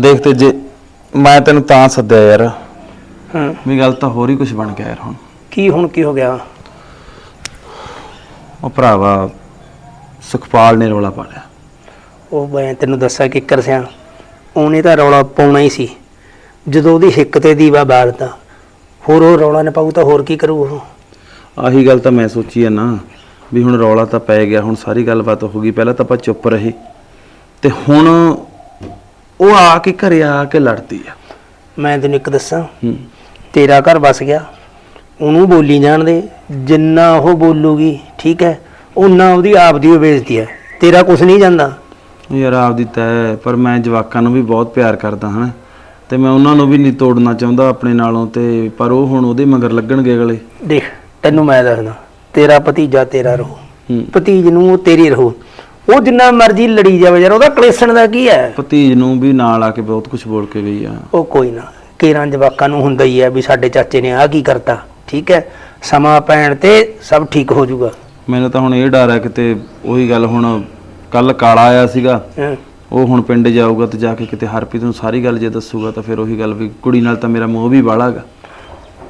ਦੇਖ ਤੇ ਜੇ ਮੈਂ ਤੈਨੂੰ ਤਾਂ ਸੱਦਿਆ ਯਾਰ। ਹਾਂ। ਵੀ ਗੱਲ ਤਾਂ ਹੋਰ ਹੀ ਕੁਝ ਬਣ ਗਿਆ ਯਾਰ ਹੁਣ। ਕੀ ਹੁਣ ਕੀ ਹੋ ਗਿਆ? ਉਹ ਭਰਾਵਾ ਸੁਖਪਾਲ ਨੇ ਰੋਲਾ ਪਾ ਲਿਆ। ਉਹ ਮੈਂ ਤੈਨੂੰ ਦੱਸਿਆ ਕਿ ਕਰਸਿਆ ਉਹਨੇ ਤਾਂ ਰੌਲਾ ਪਾਉਣਾ ਹੀ ਸੀ। ਜਦੋਂ ਉਹਦੀ ਹਿੱਕ ਤੇ ਦੀਵਾ ਬਾਲਦਾ ਹੋਰ ਉਹ ਰੌਲਾ ਨਾ ਪਾਊ ਤਾਂ ਹੋਰ ਕੀ ਕਰੂ ਉਹ? ਆਹੀ ਗੱਲ ਤਾਂ ਮੈਂ ਸੋਚੀ ਆ ਨਾ ਵੀ ਹੁਣ ਰੌਲਾ ਤਾਂ ਪੈ ਗਿਆ ਹੁਣ ਸਾਰੀ ਗੱਲਬਾਤ ਹੋ ਗਈ ਪਹਿਲਾਂ ਤਾਂ ਆਪਾਂ ਚੁੱਪ ਰਹੇ। ਤੇ ਹੁਣ ਉਹ ਆ ਕੇ ਘਰੇ ਆ ਕੇ ਲੜਦੀ ਆ। ਮੈਂ ਤੈਨੂੰ ਇੱਕ ਦੱਸਾਂ। ਹੂੰ। ਤੇਰਾ ਘਰ ਵਸ ਗਿਆ। ਉਹਨੂੰ ਬੋਲੀ ਜਾਣ ਦੇ। ਜਿੰਨਾ ਉਹ ਬੋਲੂਗੀ ਠੀਕ ਹੈ ਉਹਨਾਂ ਉਹਦੀ ਆਪ ਦੀ ਉਹ ਬੇਇੱਜ਼ਤੀ ਹੈ। ਤੇਰਾ ਕੁਝ ਨਹੀਂ ਜਾਂਦਾ। ਯਾਰ ਆਪਦੀ ਤੈ ਪਰ ਮੈਂ ਜਵਾਕਾਂ ਨੂੰ ਵੀ ਬਹੁਤ ਪਿਆਰ ਕਰਦਾ ਹਾਂ ਤੇ ਮੈਂ ਉਹਨਾਂ ਨੂੰ ਵੀ ਨਹੀਂ ਤੋੜਨਾ ਚਾਹੁੰਦਾ ਆਪਣੇ ਨਾਲੋਂ ਤੇ ਪਰ ਉਹ ਹੁਣ ਉਹਦੇ ਮਗਰ ਲੱਗਣਗੇ ਅਗਲੇ। ਦੇਖ ਤੈਨੂੰ ਮੈਂ ਦੱਸਦਾ। ਤੇਰਾ ਭਤੀਜਾ ਤੇਰਾ ਰਹੂ। ਹੂੰ। ਭਤੀਜ ਨੂੰ ਉਹ ਤੇਰੀ ਰਹੂ। ਉਹ ਜਿੰਨਾ ਮਰਜ਼ੀ ਲੜੀ ਜਾਵੇ ਯਾਰ ਉਹਦਾ ਕਲੇਸ਼ਣ ਦਾ ਕੀ ਹੈ? ਭਤੀਜ ਨੂੰ ਵੀ ਨਾਲ ਆ ਕੇ ਬਹੁਤ ਕੁਝ ਬੋਲ ਕੇ ਗਈ ਆ। ਉਹ ਕੋਈ ਨਾ ਕੇਰਾਂ ਜਵਾਕਾਂ ਨੂੰ ਹੁੰਦਾ ਹੀ ਹੈ ਵੀ ਸਾਡੇ ਚਾਚੇ ਨੇ ਆਹ ਕੀ ਕਰਤਾ ਠੀਕ ਹੈ? ਸਮਾਂ ਪੈਣ ਤੇ ਸਭ ਠੀਕ ਹੋ ਜਾਊਗਾ। ਮੈਨੂੰ ਤਾਂ ਹੁਣ ਇਹ ਡਰ ਹੈ ਕਿਤੇ ਉਹੀ ਗੱਲ ਹੁਣ ਕੱਲ ਕਾਲਾ ਆਇਆ ਸੀਗਾ ਹੈਂ। ਉਹ ਹੁਣ ਪਿੰਡ ਜਾਊਗਾ ਤੇ ਜਾ ਕੇ ਕਿਤੇ ਹਰਪ੍ਰੀਤ ਨੂੰ ਸਾਰੀ ਗੱਲ ਜੇ ਦੱਸੂਗਾ ਤਾਂ ਫਿਰ ਉਹੀ ਗੱਲ ਵੀ ਕੁੜੀ ਨਾਲ ਤਾਂ ਮੇਰਾ ਮੋਹ ਵੀ ਬਾਲਾਗਾ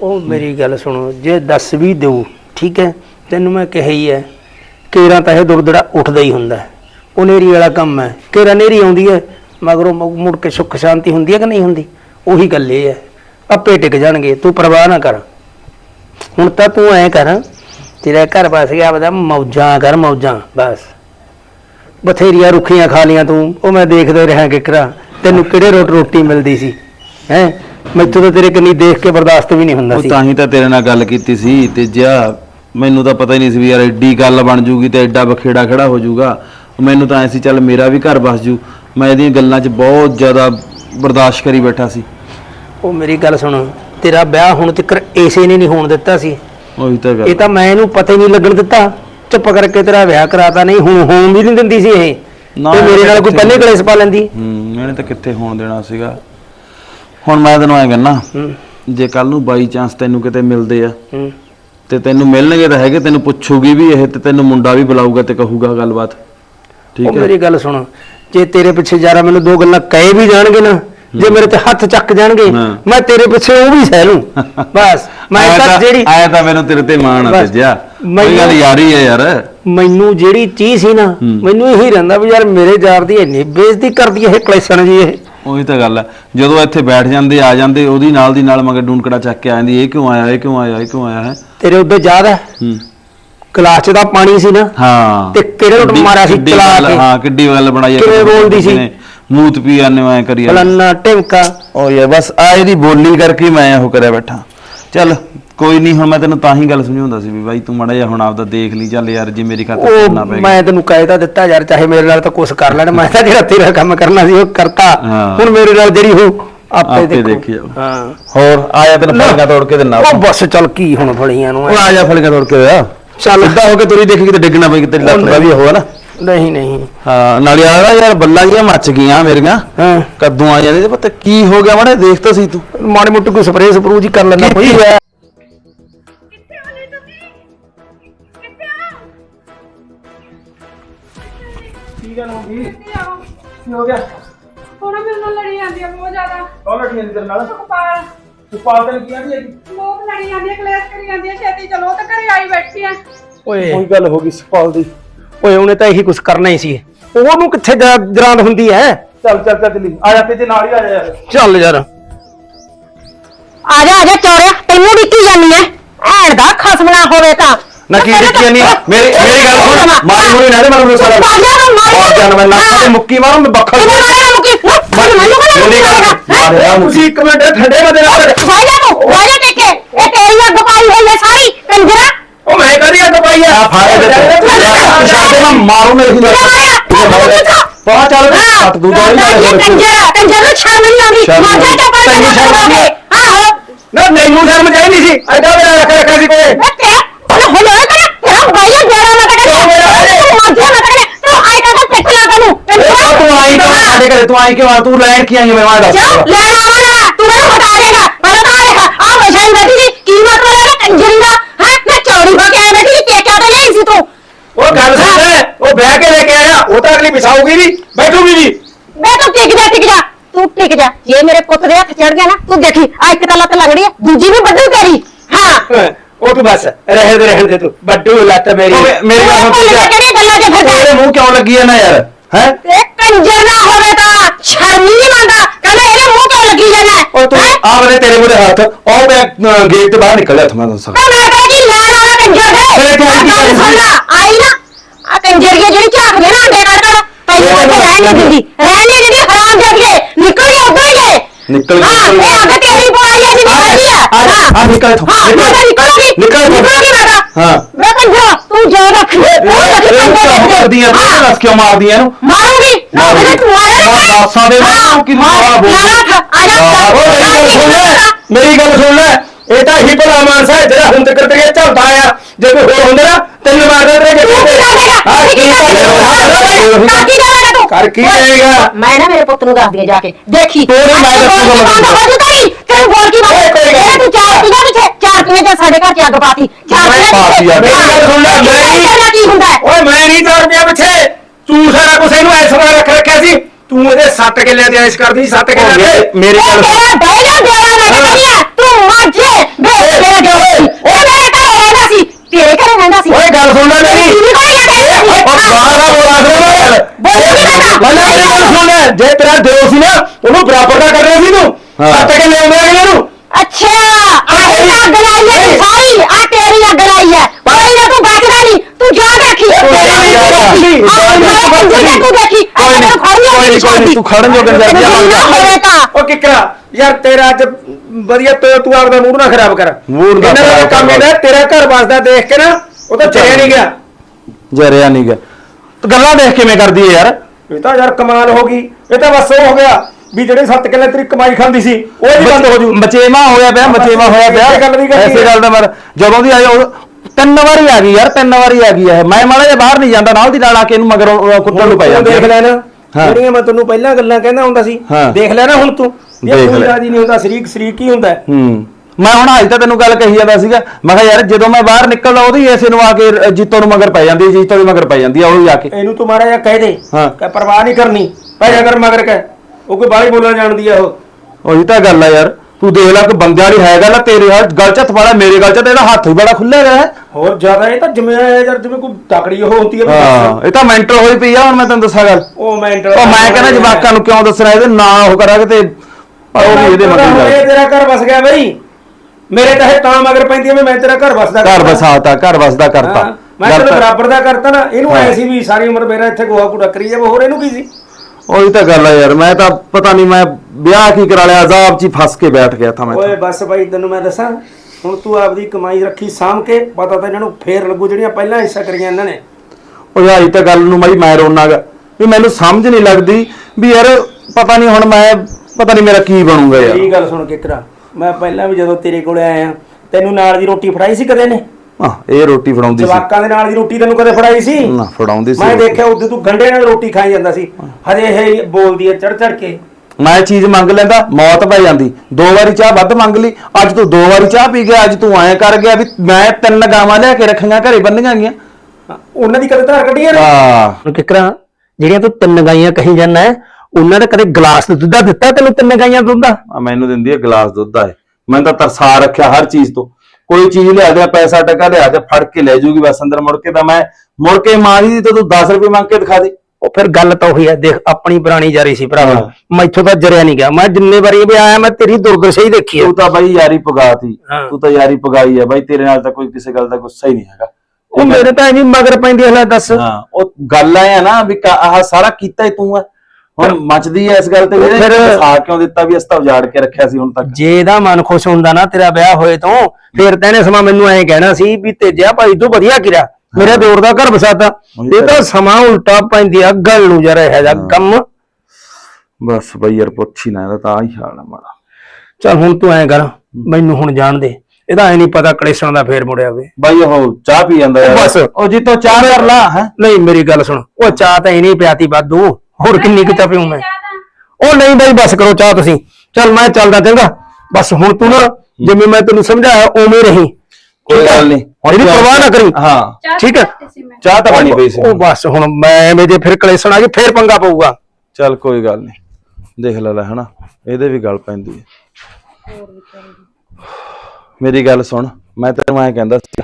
ਉਹ ਮੇਰੀ ਗੱਲ ਸੁਣੋ ਜੇ ਦੱਸ ਵੀ ਦਿਓ ਠੀਕ ਹੈ? ਤੈਨੂੰ ਮੈਂ ਕਿਹਾ ਹੀ ਹੈ ਕੇਰਾਂ ਤਾਂ ਇਹ ਦੁਰਦੜਾ ਉੱਠਦਾ ਹੀ ਹੁੰਦਾ ਹੈ। ਉਹ ਨੇਰੀ ਵਾਲਾ ਕੰਮ ਹੈ। ਕੇਰਾਂ ਨੇਰੀ ਆਉਂਦੀ ਹੈ ਮਗਰੋਂ ਮੁ- ਮੁੜ ਕੇ ਸੁੱਖ ਸ਼ਾਂਤੀ ਹੁੰਦੀ ਹੈ ਕਿ ਨਹੀਂ ਹੁੰਦੀ? ਉਹੀ ਗੱਲ ਇਹ ਹੈ। ਆਪੇ ਟਿਕ ਜਾਣਗੇ ਤੂੰ ਪਰਵਾਹ ਨਾ ਕਰ। ਹੁਣ ਤਾਂ ਤੂੰ ਐ ਕਰ ਤੇਰਾ ਘਰ ਬਸ ਗਿਆ ਆਪਦਾ ਮੌਜਾਂ ਕਰ ਮੌਜਾਂ ਬਸ। ਬਥੇਰੀਆਂ ਰੁੱਖੀਆਂ ਖਾ ਲੀਆਂ ਤੂੰ। ਉਹ ਮੈਂ ਦੇਖਦਾ ਰਿਹਾ ਕਿਕਰਾ। ਤੈਨੂੰ ਕਿਹੜੇ ਰੋਟ ਰੋਟੀ ਮਿਲਦੀ ਸੀ? ਹੈ? ਮੈਥੋਂ ਤਾਂ ਤੇਰੇ ਕੰਨੀ ਦੇਖ ਕੇ ਬਰਦਾਸ਼ਤ ਵੀ ਨਹੀਂ ਹੁੰਦਾ ਉਹ ਸੀ। ਤਾਂ ਹੀ ਤਾਂ ਤੇਰੇ ਨਾਲ ਗੱਲ ਕੀਤੀ ਸੀ ਤੇ ਜਿਆ ਮੈਨੂੰ ਤਾਂ ਪਤਾ ਹੀ ਨਹੀਂ ਸੀ ਵੀ ਯਾਰ ਐਡੀ ਗੱਲ ਬਣ ਜੂਗੀ ਤੇ ਐਡਾ ਬਖੇੜਾ ਖੜਾ ਹੋ ਜੂਗਾ। ਮੈਨੂੰ ਤਾਂ ਐ ਸੀ ਚੱਲ ਮੇਰਾ ਵੀ ਘਰ ਬਸ ਜੂ। ਮੈਂ ਇਹਦੀਆਂ ਗੱਲਾਂ 'ਚ ਬਹੁਤ ਜ਼ਿਆਦਾ ਬਰਦਾਸ਼ਤ ਕਰੀ ਬੈਠਾ ਸੀ। ਉਹ ਮੇਰੀ ਗੱਲ ਸੁਣ ਤੇਰਾ ਵਿਆਹ ਹੁਣ ਤੱਕ ਏਸੇ ਨੇ ਨਹੀਂ ਹੋਣ ਦਿੱਤਾ ਸੀ। ਉਹੀ ਤਾਂ ਇਹ ਗੱਲ ਤਾਂ ਮੈਂ ਇਹਨੂੰ ਪਤਾ ਹੀ ਨਹੀਂ ਲੱਗਣ ਦਿੱਤਾ। ਚੁੱਪ ਕਰਕੇ ਤੇਰਾ ਵਿਆਹ ਕਰਾਤਾ ਨਹੀਂ ਹੁਣ ਹੋਣ ਵੀ ਨਹੀਂ ਦਿੰਦੀ ਸੀ ਇਹ। ਨਾ, ਤੇ ਮੇਰੇ ਨਾਲ ਕੋਈ ਕਿੱਥੇ- ਪਹਿਲੇ ਕਲੇਸ਼ ਪਾ ਲੈਂਦੀ। ਹੂੰ ਇਹਨੇ ਤਾਂ ਕਿੱਥੇ ਹੋਣ ਦੇਣਾ ਸੀਗਾ। ਹੁਣ ਮੈਂ ਤੈਨੂੰ ਐ ਕਹਿੰਨਾ ਹੂੰ। ਜੇ ਕੱਲ ਨੂੰ ਬਾਈ ਚਾਂਸ ਤੈਨੂੰ ਕਿਤੇ ਮਿਲਦੇ ਆ ਹੂੰ। ਤੇ ਤੈਨੂੰ ਮਿਲਣਗੇ ਤਾਂ ਹੈਗੇ ਤੈਨੂੰ ਪੁੱਛੂਗੀ ਵੀ ਇਹ ਤੇ ਤੈਨੂੰ ਮੁੰਡਾ ਵੀ ਬੁਲਾਊਗਾ ਤੇ ਕਹੂਗਾ ਗੱਲਬਾਤ। ਉਹ ਠੀਕ ਹੈ? ਮੇਰੀ ਗੱਲ ਸੁਣ ਜੇ ਤੇਰੇ ਪਿੱਛੇ ਯਾਰਾ ਮੈਨੂੰ ਦੋ ਗੱਲਾਂ ਕਹੇ ਵੀ ਜਾਣਗੇ ਨਾ ਜੇ ਮੇਰੇ ਤੇ ਹੱਥ ਚੱਕ ਜਾਣਗੇ ਹਾਂ। ਮੈਂ ਤੇਰੇ ਪਿੱਛੇ ਉਹ ਵੀ ਸਹਿ ਲੂੰ। ਬਸ ਮੈਂ ਆਇਆ ਤਾਂ ਜਿਹੜੀ ਆਇਆ ਤਾਂ ਮੈਨੂੰ ਤੇਰੇ ਤੇ ਮਾਣ ਆ ਬਸ, ਤੇ ਜਿਆ ਮੈਨੂੰ- ਕੋਈ ਗੱਲ ਯਾਰੀ ਹੈ ਯਾਰ। ਮੈਨੂੰ ਜਿਹੜੀ ਚੀਜ਼ ਸੀ ਨਾ। ਮੈਨੂੰ ਇਹੀ ਰਹਿੰਦਾ ਵੀ ਯਾਰ ਮੇਰੇ ਯਾਰ ਦੀ ਇੰਨੀ ਬੇਇੱਜ਼ਤੀ ਕਰਦੀ ਹੈ ਇਹ ਕਲੇਸ਼ਣ ਜੀ ਇਹ। ਉਹੀ ਤਾਂ ਗੱਲ ਹੈ ਜਦੋਂ ਇੱਥੇ ਬੈਠ ਜਾਂਦੇ ਆ ਜਾਂਦੇ ਉਹਦੀ ਨਾਲ ਦੀ ਨਾਲ ਮਗਰ ਡੂਨਕੜਾ ਚੱਕ ਕੇ ਆ ਜਾਂਦੀ ਇਹ ਕਿਉਂ ਆਇਆ ਇਹ ਕਿਉਂ ਆਇਆ ਇਹ ਕਿਉਂ ਆਇਆ ਹੈ? ਤੇਰੇ ਉੱਤੇ ਯਾਦ ਹੈ ਹੂੰ। ਗਲਾਸ 'ਚ ਤਾਂ ਪਾਣੀ ਸੀ ਨਾ। ਹਾਂ। ਤੇ ਕਿਹੜੇ ਰੋਟ ਮਾਰਿਆ ਸੀ? ਕਿੱਡੀ ਚਲਾ ਗੱਲ- ਕੇ? ਹਾਂ ਕਿੱਡੀ ਗੱਲ ਬਣਾਈ ਹੈ ਕਿਵੇਂ ਬੋਲਦੀ ਸੀ? ਨੇ ਮੂਤ ਪੀ ਜਾਂਦੇ ਐ ਕਰੀ ਜਾਂਦੇ। ਫਲਾਨਾ ਉਹ ਯਾਰ ਬਸ ਆ ਇਹਦੀ ਬੋਲੀ ਕਰਕੇ ਮੈਂ ਉਹ ਕਰਿਆ ਬੈਠਾ। ਚੱਲ ਕੋਈ ਨਹੀਂ ਹੁਣ ਮੈਂ ਤੈਨੂੰ ਤਾਂ ਹੀ ਗੱਲ ਸਮਝਾਉਂਦਾ ਸੀ ਵੀ ਬਾਈ ਤੂੰ ਮੜਾ ਜਾ ਹੁਣ ਆਪਦਾ ਦੇਖ ਲਈ ਚੱਲ ਯਾਰ ਜੇ ਮੇਰੀ ਖਾਤਰ ਉਹ ਕਰਨਾ ਗਿਆ। ਮੈਂ ਤੈਨੂੰ ਕਹਿ ਤਾਂ ਦਿੱਤਾ ਯਾਰ ਚਾਹੇ ਮੇਰੇ ਨਾਲ ਤਾਂ ਕੁਛ ਕਰ ਲੈਣ ਮੈਂ ਤਾਂ ਜਿਹੜਾ ਤੇਰਾ ਕੰਮ ਕਰਨਾ ਸੀ ਉਹ ਕਰਤਾ। ਹਾਂ। ਹੁਣ ਮੇਰੇ ਨਾਲ ਜਿਹੜੀ ਹੋ ਆਪੇ ਆਪੇ ਦੇਖੋ। ਦੇਖੀ ਜਾਓ। ਹਾਂ। ਹੋਰ ਆ ਜਾ ਤੈਨੂੰ ਫਲਕਾ ਤੋੜ ਕੇ ਦਿੰਨਾ ਉਹ ਬਸ ਚੱਲ ਕੀ ਹੁਣ ਫਲੀਆਂ ਨੂੰ। ਉਹ ਆ ਜਾ ਫਲਕਾ ਤੋੜ ਕੇ ਆ ਚੱਲ। ਸਿੱਧਾ ਹੋ ਕੇ ਤੁਰੀ ਦੇਖੀ ਕਿਤੇ ਡਿੱਗਣਾ ਪਈ ਕਿਤੇ ਲੱਤ ਦਾ ਵੀ ਹੋ ਨਾ? ਨਹੀਂ ਨਹੀਂ। ਹਾਂ ਨਾਲੇ ਆ ਯਾਰ ਬੱਲਾਂ ਜੀਆਂ ਮੱਚ ਗਈਆਂ ਮੇਰੀਆਂ। ਹਾਂ। ਕੱਦੂ ਆ ਜਾਂਦੇ ਤੇ ਪਤਾ ਕੀ ਹੋ ਗਿਆ ਮੜੇ ਦੇਖ ਤਾਂ ਸੀ ਤੂੰ। ਮਾੜੀ ਮੋਟੀ ਕੋਈ ਸਪਰੇਅ ਸਪਰੂ ਜੀ ਕਰ ਲੈਂਦਾ ਕੋਈ। ਹੈ ਕਿੱਥੇ ਹੋ ਜੀ ਤੁਸੀਂ? ਕਿੱਥੇ ਹੋ ਕੀ ਗੱਲ ਹੋ ਗਈ? ਕਿੱਥੇ ਕੀ ਹੋ ਗਿਆ? ਥੋੜਾ ਮੇਰੇ ਨਾਲ ਲੜੀ ਜਾਂਦੀ ਆ ਬਹੁਤ ਜ਼ਿਆਦਾ। ਕੌਣ ਲੜੀ ਜਾਂਦੀ ਤੇਰੇ ਨਾਲ? ਸੁਖਪਾਲ ਤੂੰ ਪਾਲ ਤੈਨੂੰ ਕੀ ਆਂਦੀ ਹੈਗੀ? ਬਹੁਤ ਲੜੀ ਜਾਂਦੀ ਆ ਕਲੇਸ਼ ਕਰੀ ਜਾਂਦੀ ਆ ਛੇਤੀ ਚਲੋ ਉਹ ਤਾਂ ਘਰੇ ਆਈ ਬੈਠੀ ਆ। ਓਏ। ਕੋਈ ਗੱਲ ਹੋ ਗਈ ਸਪਾਲ ਦੀ। ਓਏ ਉਹਨੇ ਤਾਂ ਇਹੀ ਕੁਝ ਕਰਨਾ ਹੀ ਸੀ। ਉਹਨੂੰ ਕਿੱਥੇ ਜ- ਜਰਾਂਦ ਹੁੰਦੀ ਹੈ ਚੱਲ ਚੱਲ ਚੱਲ ਚਲੀ। ਆ ਜਾ ਤੇ ਨਾਲ ਹੀ ਆ ਜਾ ਯਾਰ। ਚੱਲ ਯਾਰ। ਆ ਜਾ ਆ ਜਾ ਚੌੜਿਆ ਤੈਨੂੰ ਵੀ ਕੀ ਜਾਨੀ ਐ। ਐਣ ਦਾ ਖਸਮ ਨਾ ਹੋਵੇ ਤਾਂ। ਨਾ ਕੀ ਦੇਖੀ ਨਹੀਂ ਮੇਰੀ ਮੇਰੀ ਗੱਲ ਸੁਣ। ਮਾਰੀ ਹੋਣੀ ਨਾ ਦੇ ਮੈਨੂੰ ਸਾਰਾ। ਮਾਰਿਆ ਨਾ ਮਾਰਿਆ ਔਰ ਜਾਨ ਮੈਂ ਲੱਤਾਂ ਤੇ ਮੁੱਕੀ ਮਾਰੂ ਮੈਂ ਬੱਖਲ ਤੂੰ ਮਾਰਿਆ ਮੁਕੀ ਮੈਨੂੰ ਮੇਰੀ ਗੱਲ ਮਾਰਿਆ ਮੁੱਕੀ। ਇੱਕ ਮਿੰਟ ਠੰਡੇ ਮਦੇ ਨਾਲ ਵਾਜਾ ਤੂੰ ਵਾਜਾ ਟਿੱਕੇ ਇਹ ਤੇਰੀ ਅੱਗ ਪਾਈ ਹੋਈ ਐ ਸਾਰੀ। ਕੰਜਰਾ ਉਹ ਮੈਂ ਕਰੀ ਅੱਗ ਪਾਈ ਆ? ਆ ਫਾੜੇ ਦੇ ਛਾਤੇ ਮੈਂ ਮਾਰੂ ਮੇਰੀ ਗੱਲ ਪਾ ਚੱਲ ਵੇ ਹੱਥ ਦੂ ਦੋੜੀ ਨਾਲ ਕੰਜਰਾ ਕੰਜਰਾ ਨੂੰ ਸ਼ਰਮ ਨਹੀਂ ਆਉਂਦੀ। ਸ਼ਰਮ ਨਹੀਂ ਮਾਜਾ ਤਾਂ ਪਰ ਤੈਨੂੰ ਸ਼ਰਮ ਨਹੀਂ ਆਉਂਦੀ? ਆਹੋ ਨਾ ਮੈਨੂੰ ਸ਼ਰਮ ਚਾਹੀਦੀ ਸੀ। ਐਡਾ ਮੇਰਾ ਰੱਖ ਰੱਖਿਆ ਸੀ ਕੋਈ ਮੈਂ ਤੇ ਹੁਣ ਹੁਣ ਇਹ ਕਰ ਤੇਰਾ ਬਾਈਆ ਜੜਾ ਨਾ ਕਰੇ ਤੂੰ ਮਾਜਾ ਨਾ ਕਰੇ ਤੂੰ ਆਈ ਕਾ ਤਾਂ ਪਿੱਟ ਲਾ ਤੈਨੂੰ। ਕੰਜਰਾ ਤੂੰ ਆਈ ਕਿਉਂ? ਸਾਡੇ ਘਰੇ ਤੂੰ ਆਈ ਕਿਉਂ? ਆ ਤੂੰ ਲੈਣ ਕੀ ਆਈ ਮੈਂ ਮਾਰ ਦੱਸ ਕਿਉਂ ਲੈ ਆਵਾਂਗਾ ਤੂੰ ਮੈਨੂੰ ਹਟਾ ਦੇਗਾ ਪਰ ਤਾਂ ਦੇਖ ਆ ਮਸ਼ਾਈ ਬੈਠੀ ਸੀ ਕੀ ਮਤਲਬ ਹੈ ਕੰਜਰੀ ਦਾ ਹਾਂ ਮੈਂ ਚੌੜੀ ਹੋ ਕੇ ਆ ਬੈਠੀ ਸੀ ਪੇਕਾ ਤੇ ਲਈ ਸੀ ਤੂੰ ਉਹ ਗੱਲ ਉਹ ਉਹ ਤਾਂ ਵਿਛਾਊਗੀ ਵੀ ਬੈਠੂਗੀ ਵੀ ਮੈਂ ਤਾਂ ਟਿਕ ਜਾ ਟਿਕ ਜਾ। ਤੂੰ ਟਿਕ ਜਾ। ਜੇ ਮੇਰੇ ਪੁੱਤ ਦੇ ਹੱਥ ਚੜ ਗਿਆ ਨਾ ਤੂੰ ਦੇਖੀ ਆ ਇੱਕ ਤਾਂ ਲੱਤ ਲੱਗਣੀ ਹੈ ਦੂਜੀ ਵੀ ਵੱਢੂ ਤੇਰੀ। ਹਾਂ। ਉਹ ਤੂੰ ਬਸ ਰਹਿਣ ਦੇ ਰਹਿਣ ਦੇ ਤੂੰ। ਵੱਡੂ ਲੱਤ ਮੇਰੀ। ਓਏ, ਮੇਰੀ ਗੱਲ ਸੁਣ ਕਿਹੜੀਆਂ ਗੱਲਾਂ 'ਚ ਫਿਰਦਾ? ਤੇਰੇ ਮੂੰਹ ਕਿਉਂ ਲੱਗੀ ਹੈ ਨਾ ਯਾਰ? ਹੈ? ਤੇ ਕੰਜਰ ਨਾ ਹੋਵੇ ਤਾਂ ਸ਼ਰਮ ਹੀ ਨਹੀਂ ਮੰਨਦਾ। ਕਹਿੰਦਾ ਇਹਦੇ ਮੂੰਹ ਕਿਉਂ ਲੱਗੀ ਜਾਂਦਾ ਓ ਤੂੰ ਆ ਬਰੇ ਤੇਰੇ ਮੂਰੇ ਹੱਥ ਉਹ ਮੈਂ ਗੇਟ ਤੋਂ ਬਾਹਰ ਨਿਕਲ ਜਾ ਮੈਂ ਦੱਸਾਂ ਤਾਂ ਮੈਂ ਕਹਿੰਦੀ ਲੈਣ ਵਾਲਾ ਕੰਜਰ ਦੇ ਅਰੇ ਤੂੰ ਆਈ ਨਾ। ਆ ਕੰਜਰੀਏ ਜਿਹੜੀ ਝਾਕਦੇ ਨਾ ਅੰਡੇ ਕੱਢ ਕੱਢ ਪਹਿਲਾਂ ਇਹ ਤੇ ਰਹਿਣ ਨਹੀਂ ਦਿੰਦੀ ਰਹਿਣ ਨਹੀਂ ਦਿੰਦੀ ਹਰਾਮ ਜਾਗੇ ਨਿਕਲ ਜਾ ਉੱਧਰ ਜੇ ਨਿਕਲ ਜਾ, ਹਾਂ ਨਿਕਲ ਇਹ ਜਾ। ਅੱਗੇ ਤੇਰੀ ਬੁਆਈ ਹੈ ਜਿੰਨੀ ਆ, ਬੋਲੀ ਹੈ ਆ, ਆ, ਆ, ਨਿਕਲ ਇੱਥੋਂ, ਹਾਂ ਨਿਕਲ। ਮੈਂ ਤਾਂ ਨਿਕਲੂਗੀ ਨਿਕਲ ਇੱਥੋਂ। ਨਿਕਲੂਗੀ ਮੈਂ ਤਾਂ ਹਾਂ। ਮੈਂ ਕੰਜਰਾ ਤੂੰ ਜਾ ਰੱਖ ਲੈ ਮਾਰਦੀਆਂ ਤੂੰ ਹਾਂ, ਦੱਸ ਕਿਉਂ ਮਾਰਦੀਆਂ ਇਹਨੂੰ ਮਾਰੂੰਗੀ ਨਾ ਮਾਰੂੰਗੀ। ਮੇਰੇ ਤੂੰ ਮਾਰੇ ਮਾਰ ਆਸਾਂ ਦੇ ਮਾਰੂ ਕਿ ਮਾਰ ਬੋਲ ਆ ਜਾ ਆਹ, ਓਏ, ਮੇਰੀ ਗੱਲ ਸੁਣ ਲੈ ਮੇਰੀ ਇਹ ਤਾਂ ਹੀ ਹੈ ਜੇ ਹੋਰ ਮਾਰ ਕੀ ਕਰੇਗਾ ਹਾਂ ਤੂੰ? ਕਰ ਕੀ ਕਰੇਗਾ? ਮੈਂ ਨਾ ਮੇਰੇ ਪੁੱਤ ਨੂੰ ਦੱਸ ਦਿਆ ਜਾ ਕੇ। ਦੇਖੀ। ਤੂੰ ਨੀ ਮੈਂ ਦੱਸੂਗਾ ਮਗਰ। ਹੋ ਜੂ ਤੇਰੀ ਤੈਨੂੰ ਬੋਲ ਕੀ ਓਏ, ਕੋਈ ਗੱਲ ਤੂੰ ਚਾਰ ਪੀਣਾ ਪਿੱਛੇ ਚਾਰ ਪੀਣੇ ਤੇ ਸਾਡੇ ਘਰ ਚ ਅੱਗ ਪਾਤੀ। ਚਾਰ ਮੈਂ ਪੀਣੇ ਪਾਤੀ ਅੱਗ। ਮੇਰੀ ਗੱਲ ਸੁਣ ਲੈ, ਮੈਂ ਨਹੀਂ- ਕੀ ਹੁੰਦਾ ਹੈ? ਓਏ ਮੈਂ ਨਹੀਂ ਚਾਰ ਰੁਪਿਆ ਪਿੱਛੇ। ਤੂੰ ਸਾਰਾ ਕੁਝ ਇਹਨੂੰ ਐਸ ਵਾਰ ਰੱਖ ਰੱਖਿਆ ਸੀ। ਤੂੰ ਇਹਦੇ 7 ਕਿੱਲੇ ਤੇ ਐਸ਼ ਕਰਦੀ 7 ਕਿੱਲੇ ਤੇ ਮੇਰੀ ਉਹ ਤੇਰਾ ਬਹਿਣਾ ਦੇਵਾ ਮੈਂ ਕਹਿੰਦੀ ਆ ਤੂੰ ਮਾਝੇ ਬੇ ਤੇਰਾ ਜੋ ਉਹ ਮੇਰੇ ਘਰ ਰਹਿੰਦਾ ਸੀ। ਤੇਰੇ ਘਰ ਰਹਿੰਦਾ ਸੀ। ਓਏ ਗੱਲ ਸੁਣ ਲੈ ਮੇਰੀ। ਜਾ ਸੀ। ਉਹ ਬਾਹਰ ਮੇਰੀ ਗੱਲ ਸੁਣ ਲੈ। ਜੇ ਤੇਰਾ ਦਿਓ ਸੀ ਨਾ ਉਹਨੂੰ ਬਰਾਬਰ ਦਾ ਕਰਨਾ ਸੀ ਤੂੰ। ਸੱਤ ਕਿੱਲੇ ਆਉਂਦੇ ਆ ਇਹਨਾਂ ਨੂੰ ਅੱਛਾ। ਆਹ ਅੱਗ ਲਾਈ ਹੈ ਤੂੰ ਸਾਰੀ। ਆ ਤੇਰੀ ਅੱਗ ਲਾਈ ਹੈ। ਕੋਈ ਨਾ ਤੂੰ ਬਚਦਾ ਨਹੀਂ ਤੂੰ ਜਾ ਦੇਖੀ ਕੋਈ ਨਾ ਦੇਖੀ। ਆਹ ਮੈਂ ਕੰਜਰ ਨੇ ਤੂੰ ਦੇਖੀ ਕੋਈ ਨੀ, ਕੋਈ ਨੀ, ਕੋਈ ਨੀ, ਤੂੰ ਖੜਨ ਜੋਗਾ ਜਾ ਕੇ ਤੈਨੂੰ ਨਾ ਹੋਵੇ ਤਾਂ ਉਹ ਕਿਕਰਾ ਯਾਰ ਤੇਰਾ ਅੱਜ ਵਧੀਆ ਤੂੰ ਤੂੰ ਆਪਦਾ ਮੂਡ ਨਾ ਖਰਾਬ ਕਰ। ਮੂਡ ਨਾ ਇਹਨਾਂ ਦਾ ਖਰਾਬ ਕੰਮ ਕਰ। ਇਹਦਾ ਤੇਰਾ ਘਰ ਵਸਦਾ ਦੇਖ ਕੇ ਨਾ ਉਹ ਤਾਂ ਚੜਿਆ ਨਹੀਂ ਗਿਆ। ਜਰਿਆ ਨਹੀਂ ਗਿਆ। ਗੱਲਾਂ ਦੇਖ ਕਿਵੇਂ ਕਰਦੀ ਹੈ ਯਾਰ ਇਹ ਤਾਂ ਯਾਰ ਕਮਾਲ ਹੋ ਗਈ ਇਹ ਤਾਂ ਬਸ ਉਹ ਹੋ ਗਿਆ ਵੀ ਜਿਹੜੇ 7 ਕਿੱਲੇ ਤੇਰੀ ਕਮਾਈ ਖਾਂਦੀ ਸੀ ਉਹ ਵੀ ਬੰਦ ਹੋ ਜੂ ਮਚੇਵਾ ਹੋਇਆ ਪਿਆ ਮਚੇਵਾ ਹੋਇਆ ਪਿਆ ਇਸੇ ਗੱਲ ਦੀ ਗੱਲ ਐਸੇ। ਗੱਲ ਦਾ ਮਰ ਜਦੋਂ ਦੀ ਆਈ ਉਹ ਤਿੰਨ ਵਾਰੀ ਆ ਗਈ ਯਾਰ ਤਿੰਨ ਵਾਰੀ ਆ ਗਈ ਇਹ ਮੈਂ ਮਾੜਾ ਜਿਹਾ ਬਾਹਰ ਨਹੀਂ ਜਾਂਦਾ ਨਾਲ ਦੀ ਨਾਲ ਆ ਕੇ ਇਹਨੂੰ ਮਗਰ ਕੁੱਟਣ ਨੂੰ ਪੈ ਜਾਂਦੀ ਦੇਖ ਲੈ ਨਾ। ਜਿਹੜੀਆਂ ਮੈਂ ਤੈਨੂੰ ਪਹਿਲਾਂ ਗੱਲਾਂ ਕਹਿੰਦਾ ਹੁੰਦਾ ਸੀ। ਦੇਖ ਲੈ ਨਾ ਹੁਣ ਤੂੰ ਇਹ ਕੋਈ। ਰਾਜੀ ਨਹੀਂ ਹੁੰਦਾ ਸ਼ਰੀਕ ਸ਼ਰੀਕ ਹੀ ਹੁੰਦਾ ਹੈ। ਮੈਂ ਹੁਣ ਅੱਜ ਤਾਂ ਤੈਨੂੰ ਗੱਲ ਕਹੀ ਜਾਂਦਾ ਸੀਗਾ। ਮੈਂ ਕਿਹਾ ਯਾਰ ਜਦੋਂ ਮੈਂ ਬਾਹਰ ਨਿਕਲਦਾ ਉਹਦੀ ਐਸੇ ਨੂੰ ਆ ਕੇ ਅ, ਜੀਤੋ ਨੂੰ ਮਗਰ ਪੈ ਜਾਂਦੀ ਜੀਤੋ ਦੇ ਮਗਰ ਪੈ ਜਾਂਦੀ ਆ ਉਹ ਆ ਕੇ। ਇਹਨੂੰ ਤੂੰ ਮਾੜਾ ਜਿਹਾ ਕਹਿ ਦੇ। ਹਾਂ। ਕਿ ਪਰਵਾਹ ਨਹੀਂ ਕਰਨੀ। ਪੈ ਜਾ ਕਰ ਮਗਰ ਕਹਿ। ਉਹ ਕੋਈ ਬਾਹਲੀ ਬੋਲਣਾ ਜਾਣਦੀ ਆ ਉਹ। ਉਹੀ ਤਾਂ ਗੱਲ ਆ ਯਾਰ। ਤੂੰ ਦੇਖ ਲੈ ਕਿ ਬੰਦਿਆਂ ਵਾਲੀ ਹੈ ਗੱਲ ਆ, ਤੇਰੇ ਹੱਥ ਗਲ ਚ ਹੱਥ ਵਾਲਾ ਮੇਰੇ ਗਲ ਚ ਤਾਂ ਇਹਦਾ ਹੱਥ ਹੀ ਬੜਾ ਖੁੱਲਿਆ ਗਿਆ ਹੈ। ਹੋਰ ਜ਼ਿਆਦਾ ਇਹ ਤਾਂ ਜਿਵੇਂ ਯਾਰ ਜਿਵੇਂ ਕੋਈ ਤਕੜੀ ਉਹ ਹੁੰਦੀ ਹੈ ਹਾਂ। ਇਹ ਤਾਂ ਮੈਂਟਲ ਹੋਈ ਪਈ ਆ ਹੁਣ ਮੈਂ ਤੈਨੂੰ ਦੱਸਾਂ ਗੱਲ। ਉਹ ਮੈਂ ਉਹ ਮੈਂ ਕਹਿੰਦਾ ਜਵਾਕਾਂ ਨੂੰ ਕਿਉਂ ਦੱਸਣਾ ਇਹਦੇ ਨਾ ਉਹ ਕਰਾਂਗੇ ਤੇ ਪਰ ਉਹ ਵੀ ਇਹਦੇ ਮਗਰ ਇਹ ਲੱਗ ਤੇਰਾ ਘਰ ਵਸ ਗਿਆ ਬਈ। ਮੇਰੇ ਤਾਂ ਇਹ ਤਾਂ ਮਗਰ ਪੈਂਦੀ ਆ ਵੀ ਮੈਂ ਤੇਰਾ ਘਰ ਵਸਦਾ ਘਰ ਕਰਤਾ। ਵਸਾਤਾ ਘਰ ਵਸਦਾ ਕਰਤਾ ਹਾਂ, ਮੈਂ ਗੱਲ ਤੈਨੂੰ ਤਾਂ- ਬਰਾਬਰ ਦਾ ਕਰਤਾ ਨਾ ਇਹਨੂੰ। ਐ ਸੀ ਵੀ ਸਾਰੀ ਉਮਰ ਮੇਰਾ ਇੱਥੇ ਗੋਹਾ ਕੂੜਾ ਕਰੀ ਜਾਵੇ ਹੋਰ ਇਹਨੂੰ ਕੀ ਸੀ ਉਹੀ ਤਾਂ ਗੱਲ ਆ ਯਾਰ ਮੈਂ ਤਾਂ ਪਤਾ ਨਹੀਂ ਮੈਂ ਵਿਆਹ ਕੀ ਕਰਾ ਲਿਆ ਅਜ਼ਾਬ ਚ ਹੀ ਫਸ ਕੇ ਬੈਠ ਗਿਆ ਥਾ ਮੈਂ ਓਏ। ਬਸ ਬਾਈ ਤੈਨੂੰ ਮੈਂ ਦੱਸਾਂ ਹੁਣ ਤੂੰ ਆਪਦੀ ਕਮਾਈ ਰੱਖੀ ਸਾਂਭ ਕੇ ਪਤਾ ਤਾਂ ਇਹਨਾਂ ਨੂੰ ਫੇਰ ਲੱਗੂ ਜਿਹੜੀਆਂ ਪਹਿਲਾਂ ਹਿੱਸਾ ਕਰੀਆਂ ਇਹਨਾਂ ਨੇ ਉਹ ਯਾਰ ਇਹ ਤਾਂ ਗੱਲ ਨੂੰ ਮੈਂ ਮੈਂ ਰੋਣਾਗਾ ਵੀ ਮੈਨੂੰ ਸਮਝ ਨਹੀਂ ਲੱਗਦੀ ਵੀ ਯਾਰ ਪਤਾ ਨਹੀਂ ਹੁਣ ਮੈਂ ਪਤਾ ਨਹੀਂ ਮੇਰਾ ਕੀ ਬਣੂਗਾ ਯਾਰ ਇਹ ਗੱਲ ਸੁਣ ਕੇ ਕਰਾ ਮੈਂ ਪਹਿਲਾਂ ਵੀ ਜਦੋਂ ਤੇਰੇ ਕੋਲੇ ਆਇਆ ਤੈਨੂੰ ਨਾਲ ਦੀ ਰੋਟੀ ਫੜਾਈ ਸੀ ਕਦੇ ਨੇ? ਆਹ, ਇਹ ਰੋਟੀ ਫੜਾਉਂਦੀ ਸੀ। ਜਵਾਕਾਂ ਦੇ ਨਾਲ ਦੀ ਰੋਟੀ ਤੈਨੂੰ ਕਦੇ ਫੜਾਈ ਸੀ? ਨਾ ਫੜਾਉਂਦੀ ਸੀ ਮੈਂ। ਦੇਖਿਆ ਉਦੋਂ ਤੂੰ ਗੰਡੇ ਨਾਲ ਰੋਟੀ ਖਾਈ ਜਾਂਦਾ ਸੀ। ਹਜੇ ਇਹ ਬੋਲਦੀ ਹੈ ਚੜ ਚੜ ਕੇ। ਮੈਂ ਚੀਜ਼ ਮੰਗ ਲੈਂਦਾ ਮੌਤ ਪੈ ਜਾਂਦੀ। ਦੋ ਵਾਰੀ ਚਾਹ ਵੱਧ ਮੰਗ ਲਈ। ਅੱਜ ਤੂੰ ਦੋ ਵਾਰੀ ਚਾਹ ਪੀ ਗਿਆ ਅੱਜ ਤੂੰ ਐਂ ਕਰ ਗਿਆ ਵੀ ਮੈਂ ਤਿੰਨ ਗਾਵਾਂ ਲਿਆ ਕੇ ਰੱਖੀਆਂ ਘਰੇ ਬੰਨੀਆਂ ਗਈਆਂ। ਹਾਂ, ਉਹਨਾਂ ਦੀ ਕਦੇ ਧਾਰ ਕੱਢੀਆਂ ਨੇ? ਆ ਕਿਕਰਾਂ ਜਿਹੜੀਆਂ ਤੂੰ ਤਿੰਨ ਗਾਈਆਂ ਕਹੀ ਜਾਂਦਾ ਉਹਨਾਂ ਨੇ ਕਦੇ ਗਲਾਸ ਦੁੱਧ ਦਾ ਦਿੱਤਾ ਤੈਨੂੰ ਤਿੰਨ ਗਾਈਆਂ ਦੁੱਧ ਦਾ? ਆ ਮੈਨੂੰ ਦਿੰਦੀ ਹੈ ਗਲਾਸ ਦੁੱਧ ਦਾ ਇਹ। ਮੈਂ ਤਾਂ ਤਰਸਾ ਰੱਖਿਆ ਹਰ ਚੀਜ਼ ਤੋਂ। ਕੋਈ ਚੀਜ਼ ਲਿਆ ਦੇ ਪੈਸਾ ਟਕਾ ਲਿਆ ਦੇ ਫੜ ਕੇ ਲੈ ਜੂਗੀ ਬਸ ਅੰਦਰ ਮੁੜ ਕੇ ਤਾਂ ਮੈਂ ਮੁੜ ਕੇ ਮਾਂ ਦੀ ਤੇ ਤੂੰ 10 ਰੁਪਏ ਮੰਗ ਕੇ ਦਿਖਾ ਦੇ। ਉਹ ਫਿਰ ਗੱਲ ਤਾਂ ਉਹੀ ਹੈ ਦੇਖ ਆਪਣੀ ਪੁਰਾਣੀ ਜਾਰੀ ਸੀ ਭਰਾਵਾ। ਹਾਂ। ਮੈਥੋਂ ਤਾਂ ਜਰਿਆ ਨਹੀਂ ਗਿਆ। ਮੈਂ ਜਿੰਨੇ ਵਾਰੀ ਵੀ ਆਇਆ ਮੈਂ ਤੇਰੀ ਦੁਰਦਸ਼ਾ ਹੀ ਦੇਖੀ ਹੈ। ਤੂੰ ਤਾਂ ਬਾਈ ਯਾਰੀ ਪਗਾਤੀ। ਹਾਂ। ਤੂੰ ਤਾਂ ਯਾਰੀ ਪਗਾਈ ਹੈ ਬਾਈ ਤੇਰੇ ਨਾਲ ਤਾਂ ਕੋਈ ਕਿਸੇ ਗੱਲ ਦਾ ਗੁੱਸਾ ਹੀ ਨਹੀਂ ਹੈਗਾ। ਉਹ ਮੇਰੇ ਤਾਂ ਐਵੇਂ ਮਗਰ ਪੈਂਦੀ ਹੈ ਲੈ ਦੱਸ। ਹਾਂ ਉਹ ਗੱਲ ਐ ਨਾ ਵੀ ਆਹ ਸਾਰਾ ਕੀਤਾ ਹੀ ਤੂੰ ਐ ਹੁਣ ਮੱਚਦੀ ਐ ਇਸ ਗੱਲ ਤੇ ਫਿਰ- ਆ ਕਿਉਂ ਦਿੱਤਾ ਵੀ ਅਸਤਾ ਉਜਾੜ ਕੇ ਰੱਖਿਆ ਸੀ ਹੁਣ ਤੱਕ? ਜੇ ਇਹਦਾ ਮਨ ਖੁਸ਼ ਹੁੰਦਾ ਨਾ ਤੇਰਾ ਵਿਆਹ ਹੋਏ ਤੋਂ ਫਿਰ ਤੈਨੇ ਸਮਾਂ ਮੈਨੂੰ ਐਂ ਕਹਿਣਾ ਸੀ ਵੀ ਤੇਜਿਆ ਭਾਈ ਤੂੰ ਵਧੀਆ ਕਿਰਿਆ ਮੇਰੇ ਦਿਓਰ ਦਾ ਘਰ ਵਸਾਤਾ। ਇਹ ਤਾਂ ਤਾਂ- ਸਮਾਂ ਉਲਟਾ ਪੈਂਦੀ ਆ ਗੱਲ ਨੂੰ ਜਰਾ ਇਹ ਜਾ ਕੰਮ। ਬਸ ਬਈ ਯਾਰ ਪੁੱਛ ਹੀ ਨਾ ਇਹਦਾ ਤਾਂ ਆਹੀ ਹਾਲ ਆ ਮਾੜਾ। ਚੱਲ ਹੁਣ ਤੂੰ ਐਂ ਕਰ ਮੈਨੂੰ ਹੁਣ ਜਾਣ ਦੇ। ਇਹਦਾ ਐ ਨਹੀਂ ਪਤਾ ਕਲੇਸ਼ਾਂ ਦਾ ਫੇਰ ਮੁੜਿਆ ਵੇ। ਬਾਈ ਉਹ ਚਾਹ ਪੀ ਜਾਂਦਾ ਯਾਰ। ਬਸ। ਉਹ ਜਿੱਤੋਂ ਚਾਹ ਕਰ ਲਾ ਹੈ। ਨਹੀਂ ਮੇਰੀ ਗੱਲ ਸੁਣ। ਉਹ ਚਾਹ ਤਾਂ ਇਹਨੇ ਪਿਆਤੀ ਵਾਧੂ ਹੋਰ ਕਿੰਨੀ ਕੁ ਚਾਹ ਪੀਉਂ ਮੈਂ? ਉਹ ਨਹੀਂ ਬਾਈ ਬਸ ਕਰੋ ਚਾਹ ਤੁਸੀਂ। ਚੱਲ ਮੈਂ ਚੱਲਦਾ ਚੰਗਾ। ਬਸ ਹੁਣ ਤੂੰ ਨਾ ਜਿਵੇਂ ਮੈਂ ਤੈਨੂੰ ਸਮਝਾਇਆ ਉਵੇਂ ਰਹੀ। ਕੋਈ? ਗੱਲ ਨਹੀਂ। ਇਹਦੀ ਪਰਵਾਹ ਨਾ ਕਰੀ। ਹਾਂ। ਠੀਕ ਹੈ ਚਾਹ ਤਾਂ ਬਣੀ ਪਈ ਸੀ। ਉਹ ਬਸ ਹੁਣ ਮੈਂ ਐਵੇਂ ਜੇ ਫਿਰ ਕਲੇਸ਼ਣ ਆ ਗਈ ਫੇਰ ਪੰਗਾ ਪਊਗਾ। ਚੱਲ ਕੋਈ ਗੱਲ ਨਹੀਂ। ਦੇਖ ਲੈ ਲੈ ਹਨਾ? ਇਹਦੇ ਵੀ ਗੱਲ ਪੈਂਦੀ ਹੈ। ਮੇਰੀ ਗੱਲ ਸੁਣ ਮੈਂ ਤੈਨੂੰ ਐਂ ਕਹਿੰਦਾ ਸੀ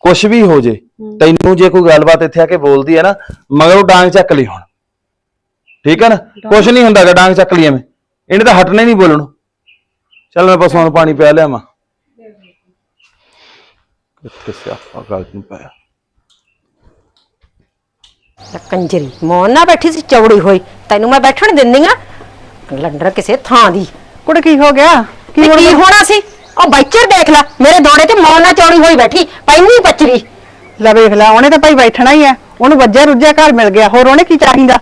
ਕੁਛ ਵੀ ਹੋ ਜੇ ਤੈਨੂੰ ਜੇ ਕੋਈ ਗੱਲਬਾਤ ਇੱਥੇ ਆ ਕੇ ਬੋਲਦੀ ਹੈ ਨਾ ਮਗਰੋਂ ਡਾਂਗ ਚੱਕ ਲਈ ਹੁਣ। ਠੀਕ ਹੈ ਨਾ? ਕੁਛ ਨਹੀਂ ਹੁੰਦਾਗਾ ਡਾਂਗ ਚੱਕ ਲਈ ਐਵੇਂ। ਇਹਨੇ ਤਾਂ ਹਟਣਾ ਹੀ ਨਹੀਂ ਬੋਲਣ। ਚੱਲ ਮੈਂ ਪਸ਼ੂਆਂ ਨੂੰ ਪਾਣੀ ਪਿਆ ਲਿਆਵਾਂ। ਕਿੱਥੇ ਸਿਆਪਾ ਗੱਲ ਨੂੰ ਪਿਆ। ਲੈ ਕੰਜਰੀ ਮੌਨ ਨਾ ਬੈਠੀ ਸੀ ਚੌੜੀ ਹੋਈ। ਤੈਨੂੰ ਮੈਂ ਬੈਠਣ ਦਿੰਦੀ ਆ। ਲੰਡਰ ਕਿਸੇ ਥਾਂ ਦੀ। ਕੁੜੇ ਕੀ ਹੋ ਗਿਆ? ਕੀ ਕੀ ਹੋਣਾ ਸੀ? ਉਹ ਬਾਈਚਰ ਦੇਖ ਲੈ। ਮੇਰੇ ਦੋੜੇ ਤੇ ਮੌਨ ਚੌੜੀ ਹੋਈ ਬੈਠੀ। ਪੈਣੀ ਪਚਰੀ। ਲੈ ਵੇਖ ਲੈ ਉਹਨੇ ਤਾਂ ਭਾਈ ਬੈਠਣਾ ਹੀ ਆ। ਉਹਨੂੰ ਵੱਜਿਆ ਰੁੱਜਿਆ ਘਰ ਮਿਲ ਗਿਆ। ਹੋਰ ਉਹਨੇ ਕੀ ਚਾਹੀਦਾ?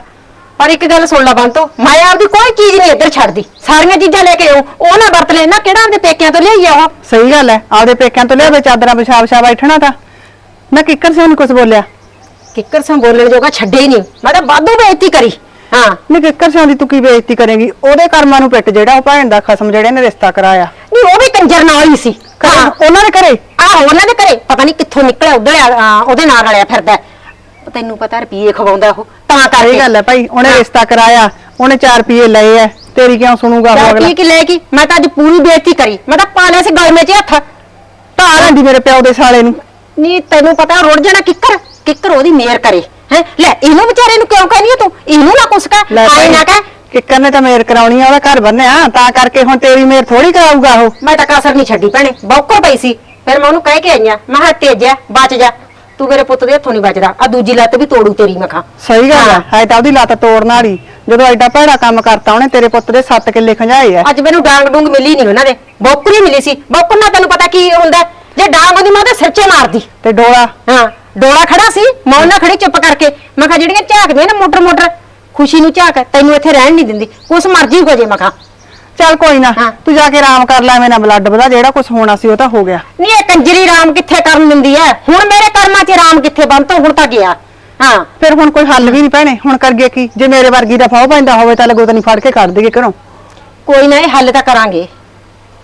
ਪਰ ਇੱਕ ਗੱਲ ਸੁਣ ਲੈ ਬੰਤੋ ਮੈਂ ਆਪਦੀ ਕੋਈ ਚੀਜ਼ ਨਹੀਂ ਇੱਧਰ ਛੱਡਦੀ। ਸਾਰੀਆਂ ਚੀਜ਼ਾਂ ਲੈ ਕੇ ਆਉ ਉਹ ਨਾ ਵਰਤ ਲੈਣਾ ਕਿਹੜਾ ਆਪਦੇ ਪੇਕਿਆਂ ਤੋਂ ਲਿਆਈ ਆ ਉਹ? ਸਹੀ ਗੱਲ ਹੈ ਆਪਦੇ ਪੇਕਿਆਂ ਤੋਂ ਲਿਆਵੇ ਚਾਦਰਾਂ ਵਿਛਾ ਵਿਛਾ ਬੈਠਣਾ ਤਾਂ। ਮੈਂ ਕਿੱਕਰ ਸੇ ਉਹਨੂੰ ਕੁਝ ਬੋਲਿਆ। ਕਿੱਕਰ ਸਾਂ ਬੋਲਣ ਜੋਗਾ ਛੱਡੇ ਹੀ ਨਹੀਂ। ਮੈਂ ਤਾਂ ਵਾਧੂ ਬੇਇੱਜ਼ਤੀ ਕਰੀ। ਹਾਂ। ਨਹੀਂ ਕਿੱਕਰ ਸੇ ਦੀ ਤੂੰ ਕੀ ਬੇਇੱਜ਼ਤੀ ਕਰੇਂਗੀ? ਉਹਦੇ ਕਰਮਾਂ ਨੂੰ ਪਿੱਟ ਜਿਹੜਾ ਉਹ ਭੈਣ ਦਾ ਖਸਮ ਜਿਹੜੇ ਨੇ ਰਿਸ਼ਤਾ ਕਰਾਇਆ। ਨਹੀਂ ਉਹ ਵੀ ਕੰਜਰ ਨਾਲ ਹੀ ਸੀ। ਹਾਂ। ਉਹਨਾਂ ਨੇ ਕਰੇ ਆਹੋ ਉਹਨਾਂ ਦੇ ਘਰੇ। ਪਤਾ ਨਹੀਂ ਕਿੱਥੋਂ ਨਿਕਲਿਆ ਉਧਰ ਉਹਦੇ ਨਾਲ ਰਲਿਆ ਫਿਰਦਾ। ਹੈ। ਤੈਨੂੰ ਪਤਾ ਰੁਪਈਏ ਖਵਾਉਂਦਾ ਉਹ ਤਾਂ ਕਰਕੇ। ਗੱਲ ਹੈ ਭਾਈ ਉਹਨੇ ਰਿਸ਼ਤਾ ਕਰਾਇਆ ਉਹਨੇ 4 ਰੁਪਏ ਲਏ ਐ ਤੇਰੀ ਕਿਉਂ ਸੁਣੂਗਾ ਉਹ ਅਗਲਾ? ਕੀ ਕੀ ਲੈ ਗਈ? ਮੈਂ ਤਾਂ ਅੱਜ ਪੂਰੀ ਬੇਇੱਜ਼ਤੀ ਕਰੀ। ਮੈਂ ਤਾਂ ਪਾਲੇ ਸੀ ਗਲਮੇ 'ਚ ਹੱਥ। ਧਾ ਲੈਂਦੀ ਮੇਰੇ ਪਿਓ ਦੇ ਸਾਲੇ ਨੂੰ। ਨਹੀਂ ਤੈਨੂੰ ਪਤਾ ਰੁੜ ਜਾਣਾ ਕਿੱਕਰ? ਕਿੱਕਰ ਉਹਦੀ ਮੇਰ ਕਰੇ ਹੈ? ਲੈ ਇਹਨੂੰ ਵਿਚਾਰੇ ਨੂੰ ਕਿਉਂ ਕਹਿੰਦੀ ਆ ਤੂੰ? ਇਹਨੂੰ ਨਾ ਕੁਛ ਕਹਿ ਲੈ ਆਏ ਨਾ ਕਹਿ। ਕਿੱਕਰ ਨੇ ਤਾਂ ਮੇਰ ਕਰਾਉਣੀ ਆ ਉਹਦਾ ਘਰ ਬੰਨਿਆ ਤਾਂ ਕਰਕੇ ਹੁਣ ਤੇਰੀ ਮੇਰ ਥੋੜੀ ਕਰਾਊਗਾ ਉਹ। ਮੈਂ ਤਾਂ ਕਸਰ ਨਹੀਂ ਛੱਡੀ ਭੈਣੇ ਬੌਕਰ ਪਈ ਸੀ। ਫਿਰ ਮੈਂ ਉਹਨੂੰ ਕਹਿ ਕੇ ਆਈਆਂ ਮੈਂ ਕਿਹਾ ਤੇਜਿਆ ਬਚ ਜਾ। ਤੂੰ ਮੇਰੇ ਪੁੱਤ ਦੇ ਹੱਥੋਂ ਨਹੀਂ ਬਚਦਾ ਆ ਦੂਜੀ ਲੱਤ ਵੀ ਤੋੜੂ ਤੇਰੀ ਮੈਂ ਖਾਂ ਸਹੀ ਗੱਲ ਹੈ। ਹੈ ਤਾਂ ਉਹਦੀ ਲੱਤ ਤੋੜਨ ਵਾਲੀ। ਜਦੋਂ ਐਡਾ ਭੈੜਾ ਕੰਮ ਕਰਤਾ ਉਹਨੇ ਤੇਰੇ ਪੁੱਤ ਦੇ 7 ਕਿੱਲੇ ਖੰਜਾਏ ਐ ਅੱਜ ਮੈਨੂੰ ਡਾਂਗ ਡੂੰਗ ਮਿਲੀ ਨਹੀਂ ਉਹਨਾਂ ਦੇ। ਬੌਕਰੀ ਮਿਲੀ ਸੀ। ਬੌਕਰ ਨਾਲ ਤੈਨੂੰ ਪਤਾ ਕੀ ਹੁੰਦਾ? ਜੇ ਡਾਂਗ ਉਹਦੀ ਮੈਂ ਉਹਦੇ ਸਿਰ 'ਚ ਮਾਰਦੀ। ਤੇ ਡੋਲਾ? ਹਾਂ ਡੋਲਾ ਖੜਾ ਸੀ। ਮੈਂ ਉਹਨਾਂ ਖੜੀ ਚੁੱਪ ਕਰਕੇ। ਮੈਂ ਕਿਹਾ ਜਿਹੜੀਆਂ ਝਾਕਦੀਆਂ ਨਾ ਮੋਟਰ ਮੋਟਰ ਖੁਸ਼ੀ ਨੂੰ ਝਾਕ ਤੈਨੂੰ ਇੱਥੇ ਰਹਿਣ ਨਹੀਂ ਦਿੰਦੀ। ਕੁਛ ਮਰਜ਼ੀ ਹੋ ਜੇ ਮੈਂ ਕਿਹਾ। ਚੱਲ ਕੋਈ ਨਾ ਹਾਂ। ਤੂੰ ਜਾ ਕੇ ਆਰਾਮ ਕਰ ਲੈ ਐਵੇਂ ਨਾ ਬਲੱਡ ਵਧਾ ਜਿਹੜਾ ਕੁਝ ਹੋਣਾ ਸੀ ਉਹ ਤਾਂ ਹੋ ਗਿਆ। ਨਹੀਂ ਇਹ ਕੰਜਰੀ ਰਾਮ ਕਿੱਥੇ ਕਰਨ ਦਿੰਦੀ ਐ? ਹੁਣ ਮੇਰੇ ਕਰਮਾਂ 'ਚ ਰਾਮ ਕਿੱਥੇ ਬੰਦ ਤੋਂ? ਹੁਣ ਤਾਂ ਗਿਆ। ਹਾਂ। ਫਿਰ ਹੁਣ ਕੋਈ ਹੱਲ ਵੀ ਨਹੀਂ ਪੈਣੇ ਹੁਣ ਕਰਗੇ ਕੀ? ਜੇ ਮੇਰੇ ਵਰਗੀ ਦਾ ਫਾਹ ਪੈਂਦਾ ਹੋਵੇ ਤਾਂ ਲੱਗੋ ਤਾਂ ਨਹੀਂ ਫੜ ਕੇ ਕੱਢ ਦੇਗੇ ਘਰੋਂ। ਕੋਈ ਨਾ ਇਹ ਹੱਲ ਤਾਂ ਕਰਾਂਗੇ।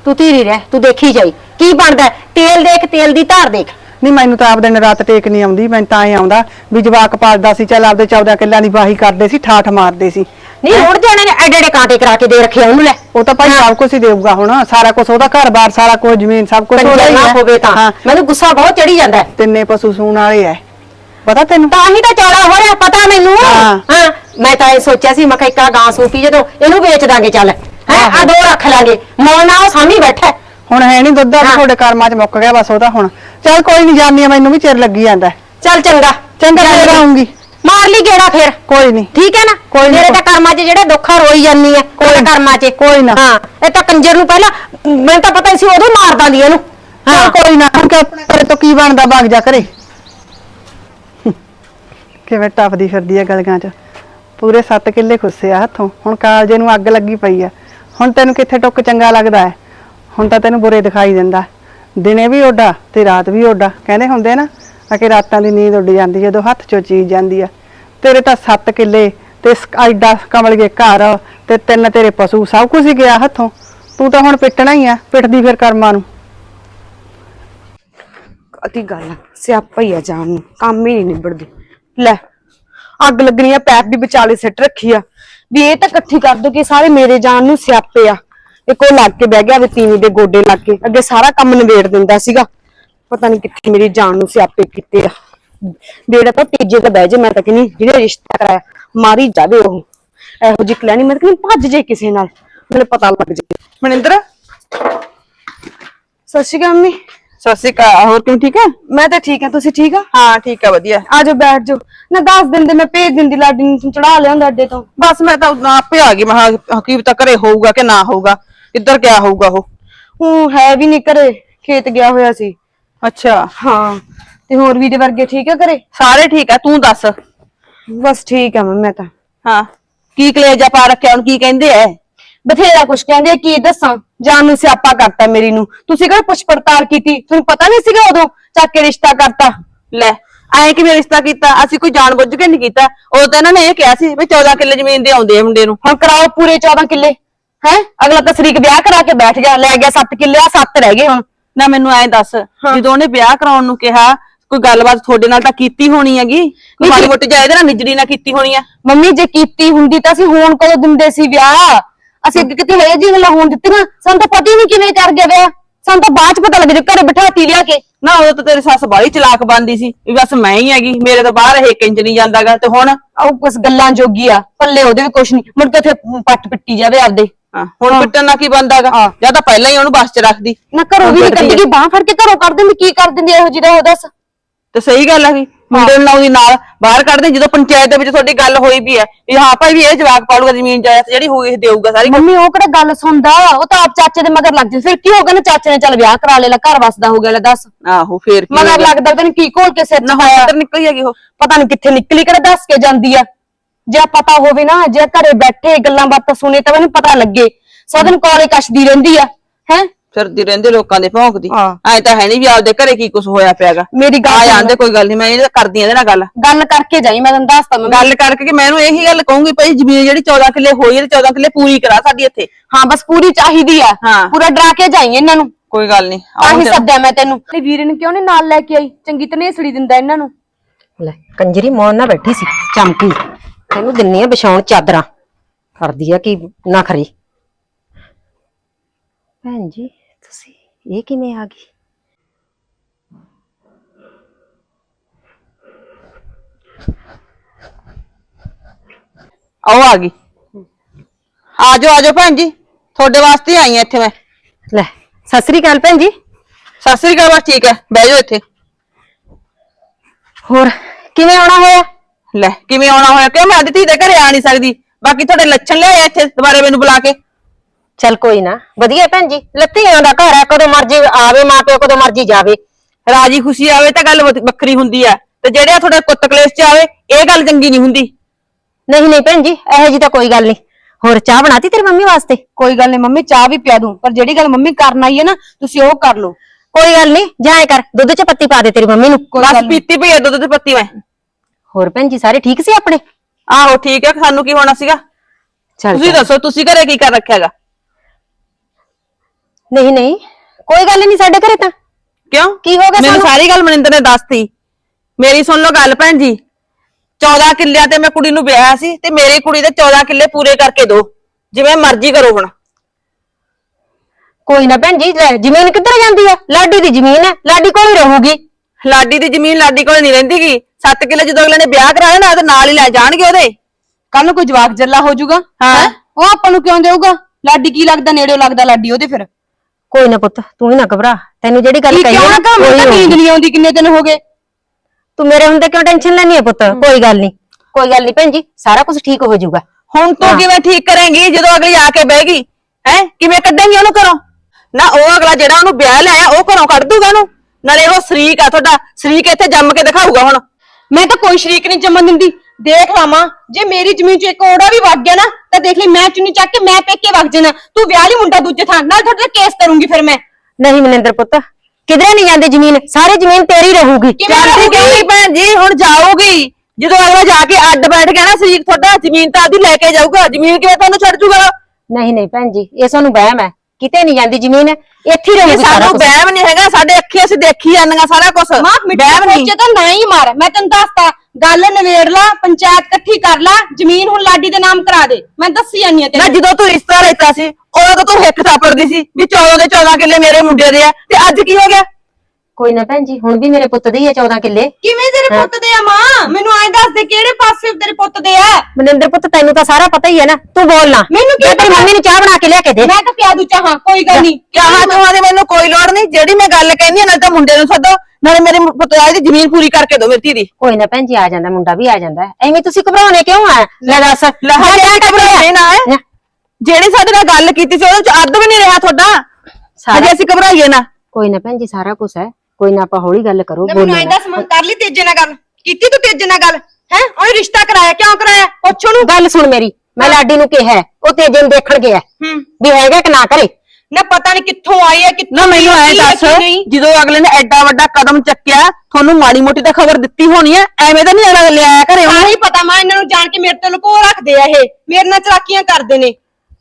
ਤੂੰ ਧੀਰੀ ਰਹਿ ਤੂੰ ਦੇਖੀ ਜਾਈ। ਕੀ ਬਣਦਾ? ਹੈ? ਤੇਲ ਦੇਖ ਤੇਲ ਦੀ ਧਾਰ ਦੇਖ। ਨਹੀਂ ਮੈਨੂੰ ਤਾਂ ਆਪ ਦਿਨ ਰਾਤ ਟੇਕ ਨਹੀਂ ਆਉਂਦੀ ਮੈਨੂੰ ਤਾਂ ਐ ਆਉਂਦਾ ਵੀ ਜਵਾਕ ਪਾਲਦਾ ਸੀ ਚੱਲ ਆਪਦੇ 14 ਕਿੱਲਿਆਂ ਦੀ ਵਾਹੀ ਕਰਦੇ ਸੀ ਠਾਠ ਮਾਰਦੇ ਸੀ। ਨਹੀਂ ਰੁੜ ਜਾਣੇ ਨੇ ਐਡੇ ਐਡੇ ਕਾਂਟੇ ਕਰਾ ਕੇ ਦੇ ਰੱਖੇ ਆ ਉਹਨੂੰ ਲੈ। ਉਹ ਤਾਂ ਭਾਈ ਸਭ ਕੁਝ ਹੀ ਦੇਊਗਾ ਹੁਣ ਸਾਰਾ ਕੁਝ ਉਹਦਾ ਘਰ-ਬਾਰ ਸਾਰਾ ਕੁਝ ਜ਼ਮੀਨ ਸਭ ਕੁਝ ਉਹਦਾ ਕੰਜਰ ਹੀ ਨਾ ਹੈ। ਹੋਵੇ ਤਾਂ। ਹਾਂ। ਮੈਨੂੰ ਗੁੱਸਾ ਬਹੁਤ ਚੜੀ ਜਾਂਦਾ ਹੈ। ਤਿੰਨੇ ਪਸ਼ੂ ਸੂਣ ਵਾਲੇ ਐ। ਪਤਾ ਤੈਨੂੰ? ਤਾਂ ਹੀ ਤਾਂ ਚੌੜਾ ਹੋ ਰਿਹਾ ਪਤਾ ਮੈਨੂੰ। ਹਾਂ। ਹਾਂ ਮੈਂ ਤਾਂ ਇਹ ਸੋਚਿਆ ਸੀ ਮੈਂ ਕਿਹਾ ਇੱਕ ਗਾਂ ਸੂਪੀ ਜਦੋਂ ਇਹਨੂੰ ਵੇਚ ਦਾਂਗੇ ਚੱਲ। ਹੈ ਆ ਦੋ ਰੱਖ ਲਾਂਗੇ। ਮੌਨ ਨਾਲ ਉਹ ਸਾਹਮਣੇ ਬੈਠਾ ਹੈ। ਹੁਣ ਹੈ ਨਹੀਂ ਦੁੱਧ ਦਾ ਹਾਂ। ਤੁਹਾਡੇ ਕਰਮਾਂ 'ਚ ਮੁੱਕ ਗਿਆ ਬਸ ਉਹਦਾ ਹੁਣ। ਚੱਲ ਕੋਈ ਨਹੀਂ ਜਾਣੀ ਮੈਨੂੰ ਵੀ ਚਿਰ ਲੱਗੀ ਜਾਂਦਾ ਹੈ। ਚੱਲ ਚੰਗਾ। ਚੰਗਾ। ਫੇਰ ਆਉਂਗੀ। ਮਾਰ ਲਈ ਗੇੜਾ ਫੇਰ। ਕੋਈ ਨਹੀਂ। ਠੀਕ ਹੈ ਨਾ? ਕੋਈ ਨੀ। ਮੇਰੇ ਤਾਂ ਕਰਮਾਂ 'ਚ ਜਿਹੜੇ ਦੁੱਖਾਂ ਰੋਈ ਜਾਂਦੀ ਹੈ। ਕੋਈ ਕਰਮਾਂ 'ਚ। ਕੋਈ ਨਾ। ਹਾਂ ਇਹ ਤਾਂ ਕੰਜਰ ਨੂੰ ਪਹਿਲਾਂ ਮੈਨੂੰ ਤਾਂ ਪਤਾ ਹੀ ਸੀ ਉਦੋਂ ਮਾਰ ਦਾਂਦੀ ਇਹਨੂੰ। ਹਾਂ। ਕੋਈ ਨਾ। ਕਿ ਆਪਣੇ ਘਰੇ ਤੋਂ ਕੀ ਬਣਦਾ? ਭਾਗ ਜਾ ਕਰੇ ਕਿਵੇਂ ਟੱਪਦੀ ਫਿਰਦੀ ਆ ਗਲੀਆਂ 'ਚ। ਪੂਰੇ 7 ਕਿੱਲੇ ਖੁੱਸੇ ਆ ਹੱਥੋਂ। ਹੁਣ ਕਾਲਜੇ ਨੂੰ ਅੱਗ ਲੱਗੀ ਪਈ ਆ ਹੁਣ ਤੈਨੂੰ ਕਿੱਥੇ ਟੁੱਕ ਚੰਗਾ ਲੱਗਦਾ ਹੈ? ਹੁਣ ਤਾਂ ਤੈਨੂੰ ਬੁਰੇ ਦਿਖਾਈ ਦਿੰਦਾ। ਦਿਨੇ ਵੀ ਓਡਾ ਤੇ ਰਾਤ ਵੀ ਓਡਾ। ਕਹਿੰਦੇ ਹੁੰਦੇ ਨਾ ਆ ਕਿ ਰਾਤਾਂ ਦੀ ਨੀਂਦ ਉੱਡ ਜਾਂਦੀ ਜਦੋਂ ਹੱਥ 'ਚੋਂ ਚੀਜ਼ ਜਾਂਦੀ ਆ। ਤੇਰੇ ਤਾਂ 7 ਕਿੱਲੇ ਤੇ ਸ- ਐਡਾ ਕਮਲ ਗਏ ਘਰ ਤੇ ਤਿੰਨ ਤੇਰੇ ਪਸ਼ੂ ਸਭ ਕੁਝ ਹੀ ਗਿਆ ਹੱਥੋਂ। ਤੂੰ ਤਾਂ ਹੁਣ ਪਿੱਟਣਾ ਹੀ ਆ ਪਿੱਟਦੀ ਫਿਰ ਕਰਮਾਂ ਨੂੰ। ਅਤੀ ਗੱਲ ਆ, ਸਿਆਪਾ ਹੀ ਆ ਜਾਨ ਨੂੰ ਕੰਮ ਹੀ ਨਹੀਂ ਨਿਬੜਦੇ। ਲੈ ਅੱਗ ਲੱਗਣੀ ਆ ਪੈਪ ਵੀ ਵਿਚਾਲੇ ਸਿੱਟ ਰੱਖੀ ਆ। ਵੀ ਇਹ ਤਾਂ ਇਕੱਠੀ ਕਰ ਦੋ ਕਿ ਸਾਰੇ ਮੇਰੇ ਜਾਨ ਨੂੰ ਸਿਆਪੇ ਆ। ਇੱਕ ਉਹ ਲੱਗ ਕੇ ਬਹਿ ਗਿਆ ਵੀ ਤੀਵੀਂ ਦੇ ਗੋਡੇ ਲੱਗ ਕੇ ਅੱਗੇ ਸਾਰਾ ਕੰਮ ਨਿਬੇੜ ਦਿੰਦਾ ਸੀਗਾ। ਪਤਾ ਨਹੀਂ ਕਿੱਥੇ ਮੇਰੀ ਜਾਨ ਨੂੰ ਸਿਆਪੇ ਕੀਤੇ ਆ। ਬੇੜਾ ਤਾਂ ਤੀਜੇ ਦਾ ਬਹਿ ਜੇ ਮੈਂ ਤਾਂ ਕਹਿੰਦੀ ਜਿਹਨੇ ਰਿਸ਼ਤਾ ਕਰਾਇਆ ਮਾਰੀ ਜਾਵੇ ਉਹ। ਇਹੋ ਜਿਹੀ ਕਲੈਣੀ ਮੈਂ ਤਾਂ ਕਹਿੰਦੀ ਭੱਜ ਜੇ ਕਿਸੇ ਨਾਲ ਮੈਨੂੰ ਪਤਾ ਲੱਗ ਜੇ। ਮਨਿੰਦਰ? ਸਤਿ ਸ਼੍ਰੀ ਅਕਾਲ ਮੰਮੀ। ਸਤਿ ਸ਼੍ਰੀ ਅਕਾਲ ਹੋਰ ਕਿਵੇਂ ਠੀਕ ਹੈ ਮੈਂ ਤਾਂ ਠੀਕ ਆ ਤੁਸੀਂ ਠੀਕ ਆ? ਹਾਂ ਠੀਕ ਹੈ ਵਧੀਆ। ਆ ਜਾਓ ਬੈਠ ਜਾਓ। ਨਾ ਦੱਸ ਦਿੰਦੇ ਮੈਂ ਭੇਜ ਦਿੰਦੀ ਲਾਡੀ ਨੂੰ ਚੜਾ ਲਿਆਉਂਦਾ ਅੱਡੇ ਤੋਂ। ਬਸ ਮੈਂ ਤਾਂ ਉਦੋਂ ਆਪੇ ਆ ਗਈ ਮੈਂ ਹਕੀਬ ਤਾਂ ਘਰੇ ਹੋਊਗਾ ਕਿ ਨਾ ਹੋਊਗਾ ਕਿੱਧਰ ਗਿਆ ਹੋਊਗਾ ਉਹ? ਹੂੰ ਹੈ ਵੀ ਨਹੀਂ ਘਰੇ ਖੇਤ ਗਿਆ ਹੋਇਆ ਸੀ। ਅੱਛਾ। ਹਾਂ। ਤੇ ਹੋਰ ਵੀਰੇ ਵਰਗੇ ਠੀਕ ਆ ਘਰੇ? ਸਾਰੇ ਠੀਕ ਆ? ਤੂੰ ਦੱਸ। ਬਸ ਠੀਕ ਆ ਮੰਮੀ ਮੈਂ ਤਾਂ। ਹਾਂ। ਕੀ ਕਲੇਜਾ ਪਾ ਰੱਖਿਆ ਹੁਣ ਕੀ ਕਹਿੰਦੇ ਐ? ਬਥੇਰਾ ਕੁਛ ਕਹਿੰਦੇ ਆ, ਕੀ ਦੱਸਾਂ? ਜਾਨ ਨੂੰ ਸਿਆਪਾ ਕਰਤਾ ਮੇਰੀ ਨੂੰ। ਤੁਸੀਂ ਕਿਹੜਾ ਪੁੱਛ ਪੜਤਾਲ ਕੀਤੀ? ਤੁਹਾਨੂੰ ਪਤਾ ਨਹੀਂ ਸੀਗਾ ਉਦੋਂ? ਚੱਕ ਕੇ ਰਿਸ਼ਤਾ ਕਰਤਾ। ਲੈ ਐਂ ਕਿਵੇਂ ਰਿਸ਼ਤਾ ਕੀਤਾ? ਅਸੀਂ ਕੋਈ ਜਾਣ ਬੁੱਝ ਕੇ ਨਹੀਂ ਕੀਤਾ। ਉਹ ਤਾਂ ਇਹਨਾਂ ਨੇ ਇਹ ਕਿਹਾ ਸੀ ਵੀ 14 ਕਿੱਲੇ ਜ਼ਮੀਨ ਦੇ ਆਉਂਦੇ ਆ ਮੁੰਡੇ ਨੂੰ। ਹੁਣ ਕਰਾਓ ਪੂਰੇ 14 ਕਿੱਲੇ। ਹੈ? ਅਗਲਾ ਤਾਂ ਸ਼ਰੀਕ ਵਿਆਹ ਕਰਾ ਕੇ ਬੈਠ ਗਿਆ। ਲੈ ਗਿਆ 7 ਕਿੱਲੇ ਆ 7 ਰਹਿ ਗਏ ਹੁਣ। ਨਾ ਮੈਨੂੰ ਐਂ ਦੱਸ ਜਦੋਂ ਉਹਨੇ ਵਿਆਹ ਕਰਾਉਣ ਨੂੰ ਕਿਹਾ ਕੋਈ ਗੱਲਬਾਤ ਤੁਹਾਡੇ ਨਾਲ ਤਾਂ ਕੀਤੀ ਹੋਣੀ ਹੈਗੀ? ਕੋਈ ਮਾੜੀ ਮੋਟੀ ਜਾਇਦੇ ਨਾਲ ਨਿਜੜੀ ਨਾਲ ਕੀਤੀ ਹੋਣੀ ਆ? ਮੰਮੀ ਜੇ ਕੀਤੀ ਹੁੰਦੀ ਤਾਂ ਅਸੀਂ ਹੁਣ ਕਦੋਂ ਦਿੰਦੇ ਸੀ ਵਿਆਹ? ਅਸੀਂ ਅੱਗੇ ਕਿਤੇ ਹੈ ਜੀ ਗੱਲਾਂ ਹੋਣ ਦਿੱਤੀਆਂ। ਸਾਨੂੰ ਤਾਂ ਪਤਾ ਹੀ ਨਹੀਂ ਕਿਵੇਂ ਕਰ ਗਿਆ ਵਿਆਹ। ਸਾਨੂੰ ਤਾਂ ਬਾਅਦ ਚ ਪਤਾ ਲੱਗਿਆ ਜਦੋਂ ਘਰੇ ਬਿਠਾਤੀ ਲਿਆ ਕੇ। ਨਾ ਉਦੋਂ ਤਾਂ ਤੇਰੀ ਸੱਸ ਬਾਹਲੀ ਚਲਾਕ ਬੰਦੀ ਸੀ ਵੀ ਬਸ ਮੈਂ ਹੀ ਹੈਗੀ ਮੇਰੇ ਤੋਂ ਬਾਹਰ ਇਹ ਕਿੰਜ ਨਹੀਂ ਜਾਂਦਾਗਾ ਤੇ ਹੁਣ? ਉਹ ਕੁਛ ਗੱਲਾਂ ਜੋਗੀ ਆ ਪੱਲੇ ਉਹਦੇ ਵੀ ਕੁਛ ਨਹੀਂ। ਮੁੜ ਕੇ ਉੱਥੇ ਪੱਟ ਪਿੱਟੀ ਜਾਵੇ ਆਪਦੇ। ਹਾਂ, ਹੁਣ ਪਿੱਟਣ ਨਾਲ ਕੀ ਬੰਦਾਗਾ ਜਾਂ ਤਾਂ ਪਹਿਲਾਂ ਹੀ ਉਹਨੂੰ ਬਸ ਚ ਰੱਖਦੀ। ਨਾ ਘਰੋਂ ਵੀ ਨੀ ਪਿੱਟਦੀ ਕੱਢੀ ਬਾਹ ਫੜ ਕੇ ਘਰੋਂ ਕੱਢ ਦਿੰਦੀ ਕੀ ਕਰ ਦਿੰਦੀ ਇਹੋ ਜਿਹਦਾ ਉਹ ਦੱਸ। ਤੇ ਸਹੀ ਗੱਲ ਹੈਗੀ ਮੁੰਡੇ ਨੂੰ ਲਾਉਂਦੀ ਨਾਲ ਬਾਹਰ ਕੱਢਦੇ ਜਦੋਂ ਪੰਚਾਇਤ ਦੇ ਵਿੱਚ ਤੁਹਾਡੀ ਗੱਲ ਹੋਈ ਵੀ ਹੈ ਵੀ ਹਾਂ ਭਾਈ ਵੀ ਇਹ ਜਵਾਕ ਪਾਲੂਗਾ ਜ਼ਮੀਨ ਜਾਇਦਾਦ ਜਿਹੜੀ ਹੋਈ ਇਹ ਦੇਊਗਾ ਸਾਰੀ। ਮੰਮੀ ਉਹ ਕਿਹੜਾ ਗੱਲ ਸੁਣਦਾ? ਉਹ ਤਾਂ ਆਪ ਚਾਚੇ ਦੇ ਮਗਰ ਲੱਗ ਜਾਂਦੀ। ਫਿਰ ਕੀ ਹੋ ਗਿਆ ਨਾ ਚਾਚੇ ਨੇ ਚੱਲ ਵਿਆਹ ਕਰਾ ਲੈ ਘਰ ਵਸਦਾ ਹੋ ਗਿਆ ਲੈ ਦੱਸ। ਆਹੋ ਫੇਰ ਕੀ ਮਗਰ ਗਿਆ? ਲੱਗਦਾ ਤੈਨੂੰ ਕੀ ਘੋਲ ਕੇ ਸਿਰ ਨਾ ਕਿੱਧਰ ਨਿਕਲੀ ਹੈਗੀ ਉਹ? ਪਤਾ ਨਹੀਂ ਕਿੱਥੇ ਨਿਕਲੀ ਕਿਹੜਾ ਦੱਸ ਕੇ ਜਾਂਦੀ ਆ। ਜੇ ਪਤਾ ਹੋਵੇ ਨਾ ਜੇ ਘਰੇ ਬੈਠੇ ਗੱਲਾਂ ਬਾਤਾਂ ਸੁਣੇ ਤਾਂ ਮੈਨੂੰ ਪਤਾ ਲੱਗੇ। ਸਦਨ ਕੋਲੇ ਕਸ਼ਦੀ ਰਹਿੰਦੀ ਆ ਹੈ? ਫਿਰਦੀ ਰਹਿੰਦੇ ਲੋਕਾਂ ਦੇ ਭੌਂਕਦੀ। ਹਾਂ। ਐ ਤਾਂ ਹੈ ਨਹੀਂ ਵੀ ਆਪਦੇ ਘਰੇ ਕੀ ਕੁਝ ਹੋਇਆ ਪਿਆਗਾ। ਮੇਰੀ ਗੱਲ ਆ। ਜਾਂਦੇ ਕੋਈ ਗੱਲ ਨਹੀਂ ਮੈਂ ਇਹ ਕਰਦੀ ਆ ਇਹਦੇ ਨਾਲ ਗੱਲ। ਗੱਲ ਕਰਕੇ ਜਾਈ ਮੈਂ ਤੈਨੂੰ ਦੱਸਦਾ ਮੰਮੀ। ਗੱਲ ਕਰਕੇ ਕਿ ਮੈਂ ਇਹਨੂੰ ਇਹੀ ਗੱਲ ਕਹੂੰਗੀ ਭਾਈ ਜ਼ਮੀਨ ਜਿਹੜੀ 14 ਕਿੱਲੇ ਹੋਈ ਹੈ 14 ਕਿੱਲੇ ਪੂਰੀ ਕਰਾ ਸਾਡੀ ਇੱਥੇ। ਹਾਂ ਬਸ ਪੂਰੀ ਚਾਹੀਦੀ ਆ। ਹਾਂ। ਪੂਰਾ ਡਰਾ ਕੇ ਜਾਈ ਇਹਨਾਂ ਨੂੰ। ਕੋਈ ਗੱਲ ਨਹੀਂ ਆਹੀ ਸੱਦਿਆ ਮੈਂ ਤੈਨੂੰ। ਤੇ ਵੀਰੇ ਨੂੰ ਕਿਉਂ ਨਹੀਂ ਨਾਲ ਲੈ ਕੇ ਆਈ? ਚੰਗੀ ਤਨੇ ਸੜੀ ਦਿੰਦਾ ਇਹਨਾਂ ਨੂੰ। ਲੈ ਕੰਜਰੀ ਮੌਨ ਨਾਲ ਬੈਠੀ ਸੀ ਚਮਕੀ। ਤੈਨੂੰ ਦਿੰਨੀ ਆ ਵਿਛਾਉਣ ਚਾਦਰਾਂ। ਕਰਦੀ ਆ ਕਿ ਨਾ ਖਰੀ ਭੈਣ ਜੀ ਤੁਸੀਂ ਇਹ ਕਿਵੇਂ ਆ ਗਈ? ਆਓ ਆ ਗਈ। ਆਜੋ ਆਜੋ ਭੈਣ ਜੀ। ਤੁਹਾਡੇ ਵਾਸਤੇ ਹੀ ਆਈ ਆ ਇੱਥੇ ਮੈਂ। ਲੈ ਸਤਿ ਸ੍ਰੀ ਅਕਾਲ ਭੈਣ ਜੀ। ਸਤਿ ਸ੍ਰੀ ਅਕਾਲ ਬਸ ਠੀਕ ਹੈ। ਬਹਿ ਜਾਓ ਇੱਥੇ। ਹੋਰ ਕਿਵੇਂ ਆਉਣਾ ਹੋਇਆ? ਲੈ ਕਿਵੇਂ ਆਉਣਾ ਹੋਇਆ? ਕਿਉਂ ਮੈਂ ਅਦਿਤੀ ਦੇ ਘਰੇ ਆ ਨਹੀਂ ਸਕਦੀ? ਬਾਕੀ ਤੁਹਾਡੇ ਲੱਛਣ ਲਿਆਏ ਇੱਥੇ ਦੁਬਾਰੇ ਮੈਨੂੰ ਬੁਲਾ ਕੇ। ਚੱਲ ਕੋਈ ਨਾ ਵਧੀਆ ਭੈਣ ਜੀ ਲੱਤੀਆਂ ਦਾ ਘਰ ਹੈ ਕਦੋਂ ਮਰਜ਼ੀ ਆਵੇ ਮਾਂ ਪਿਓ ਕਦੋਂ ਮਰਜ਼ੀ ਜਾਵੇ। ਰਾਜੀ ਖੁਸ਼ੀ ਆਵੇ ਤਾਂ ਗੱਲ ਵੱਖਰੀ ਹੁੰਦੀ ਆ। ਤੇ ਜਿਹੜੇ ਆ ਤੁਹਾਡੇ ਕੁੱਤ ਕਲੇਸ਼ ਚ ਆਵੇ ਇਹ ਗੱਲ ਚੰਗੀ ਨਹੀਂ ਹੁੰਦੀ। ਨਹੀਂ ਨਹੀਂ ਭੈਣ ਜੀ ਇਹੋ ਜੀ ਤਾਂ ਕੋਈ ਗੱਲ ਨਹੀਂ। ਹੋਰ ਚਾਹ ਬਣਾਤੀ ਤੇਰੀ ਮੰਮੀ ਵਾਸਤੇ? ਕੋਈ ਗੱਲ ਨਹੀਂ ਮੰਮੀ ਚਾਹ ਵੀ ਪਿਆ ਦੂੰ ਪਰ ਜਿਹੜੀ ਗੱਲ ਮੰਮੀ ਕਰਨ ਆਈ ਹੈ ਨਾ ਤੁਸੀਂ ਉਹ ਕਰ ਲਓ। ਕੋਈ ਗੱਲ ਨਹੀਂ ਜਾਏ ਕਰ ਦੁੱਧ ਚ ਪੱਤੀ ਪਾ ਦੇ ਤੇਰੀ ਮੰਮੀ ਨੂੰ। ਬਸ ਪੀਤੀ ਪਈ ਆ ਦੁੱਧ ਤੇ ਪੱਤੀ ਮੈਂ। ਹੋਰ ਭੈਣ ਜੀ ਸਾਰੇ ਠੀਕ ਸੀ ਆਪਣੇ? ਆਹੋ ਠੀਕ ਹੈ ਸਾਨੂੰ ਕੀ ਹੋਣਾ ਸੀਗਾ? ਚੱਲ ਤੁਸੀਂ ਦੱਸੋ ਤੁਸੀਂ ਘਰੇ ਕੀ ਕਰ ਰੱਖਿਆਗਾ ਨਹੀਂ ਨਹੀਂ। ਕੋਈ ਗੱਲ ਨਹੀਂ ਸਾਡੇ ਘਰੇ ਤਾਂ। ਕਿਉਂ? ਕੀ ਹੋ ਗਿਆ ਮੈਨੂੰ ਸਾਨੂੰ? ਸਾਰੀ ਗੱਲ ਮਨਿੰਦਰ ਨੇ ਦੱਸਤੀ। ਮੇਰੀ ਸੁਣ ਲਓ ਗੱਲ ਭੈਣ ਜੀ। 14 ਕਿੱਲਿਆਂ ਤੇ ਮੈਂ ਕੁੜੀ ਨੂੰ ਵਿਆਹਿਆ ਸੀ ਤੇ ਮੇਰੀ ਕੁੜੀ ਦੇ 14 ਕਿੱਲੇ ਪੂਰੇ ਕਰਕੇ ਦਿਓ। ਜਿਵੇਂ ਮਰਜ਼ੀ ਕਰੋ ਹੁਣ। ਕੋਈ ਨਾ ਭੈਣ ਜੀ ਲੈ, ਜ਼ਮੀਨ ਕਿੱਧਰ ਜਾਂਦੀ ਆ? ਲਾਡੀ ਦੀ ਜ਼ਮੀਨ ਹੈ ਲਾਡੀ ਕੋਲ ਹੀ ਰਹੂਗੀ। ਲਾਡੀ ਦੀ ਜ਼ਮੀਨ ਲਾਡੀ ਕੋਲ ਨਹੀਂ ਰਹਿੰਦੀਗੀ। 7 ਕਿੱਲੇ ਜਦੋਂ ਅਗਲੇ ਨੇ ਵਿਆਹ ਕਰਾਇਆ ਨਾ ਤੇ ਨਾਲ ਹੀ ਲੈ ਜਾਣਗੇ ਉਹਦੇ। ਕੱਲ ਨੂੰ ਕੋਈ ਜਵਾਕ ਜੱਲਾ ਹੋ ਜਾਊਗਾ? ਹਾਂ। ਹੈਂ? ਉਹ ਆਪਾਂ ਨੂੰ ਕਿਉਂ ਦੇਊਗਾ? ਲਾਡੀ ਕੀ ਲੱਗਦਾ ਨੇੜਿਓ ਲੱਗਦਾ ਲਾਡੀ ਉਹਦੇ ਫਿਰ? ਕੋਈ ਨਾ ਪੁੱਤ ਤੂੰ ਹੀ ਨਾ ਘਬਰਾ। ਤੈਨੂੰ ਜਿਹੜੀ ਗੱਲ ਕੀ ਕਹੀ ਕਿਉਂ ਹੈ ਨਾ ਨਾ, ਕਹਾਂ? ਮੈਨੂੰ ਤਾਂ ਨੀਂਦ। ਨਹੀਂ ਆਉਂਦੀ ਕਿੰਨੇ ਦਿਨ ਹੋ ਗਏ? ਤੂੰ ਮੇਰੇ ਹੁੰਦੇ ਕਿਉਂ ਟੈਨਸ਼ਨ ਲੈਣੀ ਹੈ ਪੁੱਤ? ਕੋਈ ਗੱਲ ਨਹੀਂ। ਕੋਈ ਗੱਲ ਨਹੀਂ ਭੈਣ ਜੀ ਸਾਰਾ ਕੁਝ ਠੀਕ ਹੋ ਜਾਊਗਾ। ਹੁਣ ਤੂੰ ਕਿਵੇਂ ਠੀਕ ਕਰੇਂਗੀ ਜਦੋਂ ਅਗਲੀ ਆ ਕੇ ਬਹਿਗੀ ਹੈ? ਕਿਵੇਂ ਕੱਢੇਂਗੀ ਉਹਨੂੰ ਘਰੋਂ? ਨਾ ਉਹ ਅਗਲਾ ਜਿਹੜਾ ਉਹਨੂੰ ਵਿਆਹ ਲਿਆਇਆ ਉਹ ਘਰੋਂ ਕੱਢ ਦੂਗਾ ਉਹਨੂੰ। ਨਾਲੇ ਉਹ ਸ਼ਰੀਕ ਆ ਤੁਹਾਡਾ ਸ਼ਰੀਕ ਇੱਥੇ ਜੰਮ ਕੇ ਦਿਖਾਊਗਾ ਹੁਣ। ਮੈਂ ਤਾਂ ਕੋਈ ਸ਼ਰੀਕ ਨਹੀਂ ਜੰਮਣ ਦਿੰਦੀ। ਦੇਖ ਲਾਵਾਂ ਜੇ ਮੇਰੀ ਜ਼ਮੀਨ 'ਚ ਇੱਕ ਓੜਾ ਵੀ ਵਗ ਗਿਆ ਨਾ ਤਾਂ ਦੇਖ ਲਈ ਮੈਂ ਚੁੰਨੀ ਚੱਕ ਕੇ ਮੈਂ ਪੇਕੇ ਵਗ ਜਾਣਾ। ਤੂੰ ਵਿਆਹ ਲਈ ਮੁੰਡਾ ਦੂਜੇ ਥਾਂ ਨਾਲ ਤੁਹਾਡੇ ਤੇ ਕੇਸ ਕਰੂੰਗੀ ਫਿਰ ਮੈਂ। ਨਹੀਂ ਮਨਿੰਦਰ ਪੁੱਤ ਕਿਧਰੇ ਨਹੀਂ ਜਾਂਦੀ ਜ਼ਮੀਨ ਸਾਰੀ ਜ਼ਮੀਨ ਤੇਰੀ ਰਹੂਗੀ। ਕਿਵੇਂ ਜਾਂਦੀ? ਰਹੂਗੀ? ਕਿਉਂ ਨਹੀਂ ਭੈਣ ਜੀ ਹੁਣ ਜਾਊਗੀ। ਜਦੋਂ ਅਗਲਾ ਜਾ ਕੇ ਅੱਡ ਬੈਠ ਗਿਆ ਨਾ ਸ਼ਰੀਕ ਤੁਹਾਡਾ ਜ਼ਮੀਨ ਤਾਂ ਆਦੀ ਲੈ ਕੇ ਜਾਊਗਾ। ਜ਼ਮੀਨ ਕਿਵੇਂ ਤੁਹਾਨੂੰ ਛੱਡ ਜੂਗਾ? ਨਹੀਂ ਨਹੀਂ ਭੈਣ ਜੀ ਇਹ ਸਾਨੂੰ ਵਹਿਮ ਹੈ। ਕਿਤੇ ਨਹੀਂ ਜਾਂਦੀ ਜ਼ਮੀਨ ਇੱਥੇ ਹੀ ਇਹ ਰਹੂਗੀ ਸਾਰਾ ਸਾਨੂੰ ਵਹਿਮ ਨਹੀਂ ਹੈਗਾ ਸਾਡੇ ਅੱਖੀ ਅਸੀਂ ਦੇਖੀ ਜਾਂਦੀਆਂ ਸਾਰਾ ਕੁਝ ਮਾਂ ਨਹੀਂ। ਪੋਚੇ ਤਾਂ ਨਾ ਹੀ ਮਾਰ। ਮੈਂ ਤੈਨੂੰ ਦੱਸਤਾ ਗੱਲ ਨਵੇੜ ਲਾ ਪੰਚਾਇਤ ਇਕੱਠੀ ਕਰ ਲਾ ਜ਼ਮੀਨ ਹੁਣ ਲਾਡੀ ਦੇ ਨਾਮ ਕਰਾ ਦੇ। ਮੈਂ ਦੱਸੀ ਜਾਨੀ ਆ ਨਾ ਤੈਨੂੰ। ਜਦੋਂ ਤੂੰ ਰਿਸ਼ਤਾ ਲੈਤਾ ਸੀ ਉਦੋਂ ਤਾਂ ਤੂੰ ਹਿੱਕ ਥਾਪੜਦੀ ਸੀ ਵੀ 14 ਦੇ 14 ਕਿੱਲੇ ਮੇਰੇ ਮੁੰਡੇ ਦੇ ਆ ਤੇ ਅੱਜ ਕੀ ਹੋ ਗਿਆ? ਕੋਈ ਨਾ ਭੈਣ ਜੀ ਹੁਣ ਵੀ ਮੇਰੇ ਪੁੱਤ ਦੇ ਹੀ ਆ 14 ਕਿੱਲੇ। ਕਿਵੇਂ ਤੇਰੇ ਪੁੱਤ ਦੇ ਆ ਮਾਂ? ਮੈਨੂੰ ਐਂ ਦੱਸ ਦੇ ਕਿਹੜੇ ਪਾਸੇ ਤੇਰੇ ਪੁੱਤ ਦੇ ਆ? ਮਨਿੰਦਰ ਪੁੱਤ ਤੈਨੂੰ ਤਾਂ ਸਾਰਾ ਪਤਾ ਹੀ ਹੈ ਨਾ ਤੂੰ ਬੋਲ ਨਾ। ਮੈਨੂੰ ਕੀ ਤੇਰੀ ਪਤਾ? ਮੰਮੀ ਨੂੰ ਚਾਹ ਬਣਾ ਕੇ ਲਿਆ ਕੇ ਦੇ। ਮੈਂ ਤਾਂ ਪਿਆ ਦੂ ਚਾਹਾਂ ਕੋਈ ਗੱਲ ਨਹੀਂ। ਚਾਹਾਂ ਚੂਹਾਂ ਦੀ ਮੈਨੂੰ ਕੋਈ ਲੋੜ ਨਹੀਂ ਜਿਹੜੀ ਮੈਂ ਗੱਲ ਕਹਿੰਦੀ ਆ ਨਾ ਤਾਂ ਮੁੰਡੇ ਨੂੰ ਸੱਦੋ ਨਾਲੇ ਮੇਰੇ ਪੁੱਤਰਾ ਦੀ ਜ਼ਮੀਨ ਪੂਰੀ ਕਰਕੇ ਦਿਓ ਮੇਰੀ ਧੀ ਦੀ। ਕੋਈ ਨਾ ਭੈਣ ਜੀ ਆ ਜਾਂਦਾ ਮੁੰਡਾ ਵੀ ਆ ਜਾਂਦਾ। ਐਵੇਂ ਤੁਸੀਂ ਘਬਰਾਉਣੇ ਕਿਉਂ ਆ? ਲੈ ਦੱਸ। ਲੈ ਹਾਂ ਕਿਆ ਘਬਰਾਏ ਨਾ ਹੈ? ਜਿਹੜੀ ਸਾਡੇ ਨਾਲ ਗੱਲ ਕੀਤੀ ਸੀ ਉਹਦੇ ਚ ਅੱਧ ਵੀ ਨਹੀਂ ਰਿਹਾ ਤੁਹਾਡਾ। ਸਾਰਾ- ਹਜੇ ਅਸੀਂ ਘਬਰਾਈਏ ਨਾ। ਕੋਈ ਨਾ ਭੈਣ ਜੀ ਸਾਰਾ ਕੁਝ ਹੈ। ਕੋਈ ਨਾ ਆਪਾਂ ਹੌਲੀ ਗੱਲ ਕਰੋ ਮੈਨੂੰ ਬੋਲੋ ਐਂ ਨਾ। ਦੱਸ ਮੈਂ ਕਰ ਲਈ ਤੇਜੇ ਨਾਲ ਗੱਲ। ਕੀਤੀ ਤੂੰ ਤੇਜੇ ਨਾਲ ਗੱਲ? ਹੈ? ਓਏ ਰਿਸ਼ਤਾ ਕਰਾਇਆ ਕਿਉਂ ਕਰਾਇਆ? ਪੁੱਛ ਉਹਨੂੰ। ਗੱਲ ਸੁਣ ਮੇਰੀ ਮੈਂ ਲਾਡੀ ਨੂੰ ਕਿਹਾ ਹੈ, ਉਹ ਤੇਜੇ ਨੂੰ ਦੇਖਣ ਗਿਆ ਹੂੰ। ਵੀ ਹੈਗਾ ਕਿ ਨਾ ਕਰੇ? ਨਾ ਪਤਾ ਨਹੀਂ ਕਿੱਥੋਂ ਆਈ ਹੈ ਕਿੱਥੋਂ ਨਾ ਮੈਨੂੰ ਐ ਹੈ, ਦੱਸ ਨਹੀਂ। ਜਦੋਂ ਅਗਲੇ ਨੇ ਐਡਾ ਵੱਡਾ ਕਦਮ ਚੱਕਿਆ ਤੁਹਾਨੂੰ ਮਾੜੀ ਮੋਟੀ ਤਾਂ ਖਬਰ ਦਿੱਤੀ ਹੋਣੀ ਐ ਐਵੇਂ ਤਾਂ ਨਹੀਂ ਅਗਲਾ ਲਿਆਇਆ ਘਰੇ ਉਹਨੂੰ ਹੀ ਪਤਾ ਮੈਂ ਇਹਨਾਂ ਨੂੰ ਜਾਣ ਕੇ ਮੇਰੇ ਤੋਂ ਲੁਕੋ ਰੱਖਦੇ ਆ ਇਹ। ਮੇਰੇ ਨਾਲ ਚਲਾਕੀਆਂ ਕਰਦੇ ਨੇ।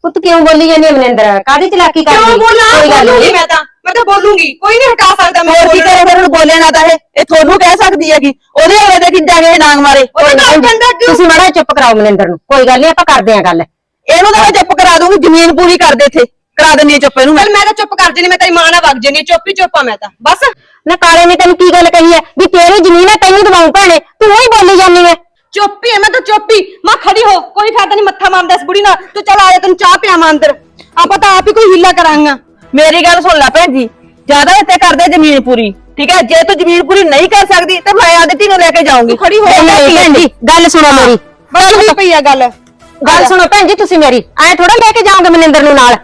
ਪੁੱਤ ਕਿਉਂ ਬੋਲੀ ਜਾਂਦੀ ਹੈ ਮਨਿੰਦਰ? ਕਾਦੀ ਚਲਾਕੀ ਕਰਦੀ? ਕਿਉਂ ਬੋਲਾਂ? ਕੋਈ ਗੱਲ ਬੋਲੂੰਗੀ ਨਹੀਂ। ਮੈਂ ਤਾਂ। ਮੈਂ ਤਾਂ ਬੋਲੂੰਗੀ ਕੋਈ ਨਹੀਂ ਹਟਾ ਸਕਦਾ ਹੋਰ ਕੀ ਕਰੇ ਫਿਰ ਬੋਲੇ ਨਾ ਤਾਂ ਇਹ ਇਹ ਤੁਹਾਨੂੰ ਕਹਿ ਸਕਦੀ ਹੈਗੀ। ਉਹਦੇ ਅਗਲੇ ਦੇ ਕਿੱਦਾਂ ਗਏ ਡਾਂਗ ਮਾਰੇ? ਕੋਈ ਨਾ ਕਿਉਂ? ਤੁਸੀਂ ਮਾੜਾ ਜਿਹਾ ਚੁੱਪ ਕਰਾਓ ਮਨਿੰਦਰ ਨੂੰ। ਕੋਈ ਗੱਲ ਨਹੀਂ ਆਪਾਂ ਕਰਦੇ ਆਂ ਗੱਲ। ਇਹਨੂੰ ਤਾਂ ਮੈਂ ਚੁੱਪ ਕਰਾ ਦੂੰਗੀ ਜ਼ਮੀਨ ਪੂਰੀ ਕਰ ਦੇ ਇੱਥੇ। ਕਰਾ ਦਿੰਨੀ ਆ ਚੁੱਪ ਇਹਨੂੰ ਮੈਂ। ਚੱਲ ਮੈਂ ਤਾਂ ਚੁੱਪ ਕਰ ਜਣੀ ਮੈਂ ਤੇਰੀ ਮਾਂ ਨਾਲ ਵਗ ਜਣੀ ਚੁੱਪ ਹੀ ਚੁੱਪ ਮੈਂ ਤਾਂ ਬਸ। ਨਾ ਕਾਲੇ ਨੇ ਤੈਨੂੰ ਕੀ ਗੱਲ ਕਹੀ ਹੈ? ਵੀ ਤੇਰੀ ਜ਼ਮੀਨ ਹੈ ਤੈਨੂੰ ਦਵਾਉਂ ਭੈਣੇ ਤੂੰ ਉਹੀ ਬੋਲੀ ਜਾਂਦੀ ਹੈ। ਚੁੱਪ ਹੀ ਆ ਮੈਂ ਤਾਂ ਚੁੱਪ ਹੀ। ਮਾਂ ਖੜੀ ਹੋ ਕੋਈ ਫਾਇਦਾ ਨਹੀਂ ਮੱਥਾ ਮਾਰਦਾ ਇਸ ਬੁੜੀ ਨਾਲ। ਤੂੰ ਚੱਲ ਆ ਜਾ ਤੈਨੂੰ ਚਾਹ ਪਿਆਵਾਂ ਅੰਦਰ। ਆਪਾਂ ਤਾਂ ਆਪ ਹੀ ਕੋਈ ਹੀਲਾ ਕਰਾਂਗਾ। ਮੇਰੀ ਗੱਲ ਸੁਣ ਲੈ ਭੈਣ ਜੀ ਜ਼ਿਆਦਾ ਇੱਥੇ ਕਰਦੇ ਜ਼ਮੀਨ ਪੂਰੀ ਠੀਕ ਹੈ? ਜੇ ਤੂੰ ਜ਼ਮੀਨ ਪੂਰੀ ਨਹੀਂ ਕਰ ਸਕਦੀ ਤੇ ਮੈਂ ਆਦੀ ਧੀ ਨੂੰ ਲੈ ਕੇ ਜਾਊਂਗੀ। ਖੜੀ ਹੋ ਨਹੀਂ, ਭੈਣ ਜੀ ਗੱਲ ਸੁਣੋ ਮੇਰੀ। ਬਸ ਪਈ ਆ ਗੱਲ। ਗੱਲ ਸੁਣੋ ਭੈਣ ਜੀ ਤੁਸੀਂ ਮੇਰੀ ਐ ਥੋੜਾ ਲੈ ਕੇ ਜਾਓਗੇ ਮਨਿੰਦਰ ਨੂੰ ਨਾਲ?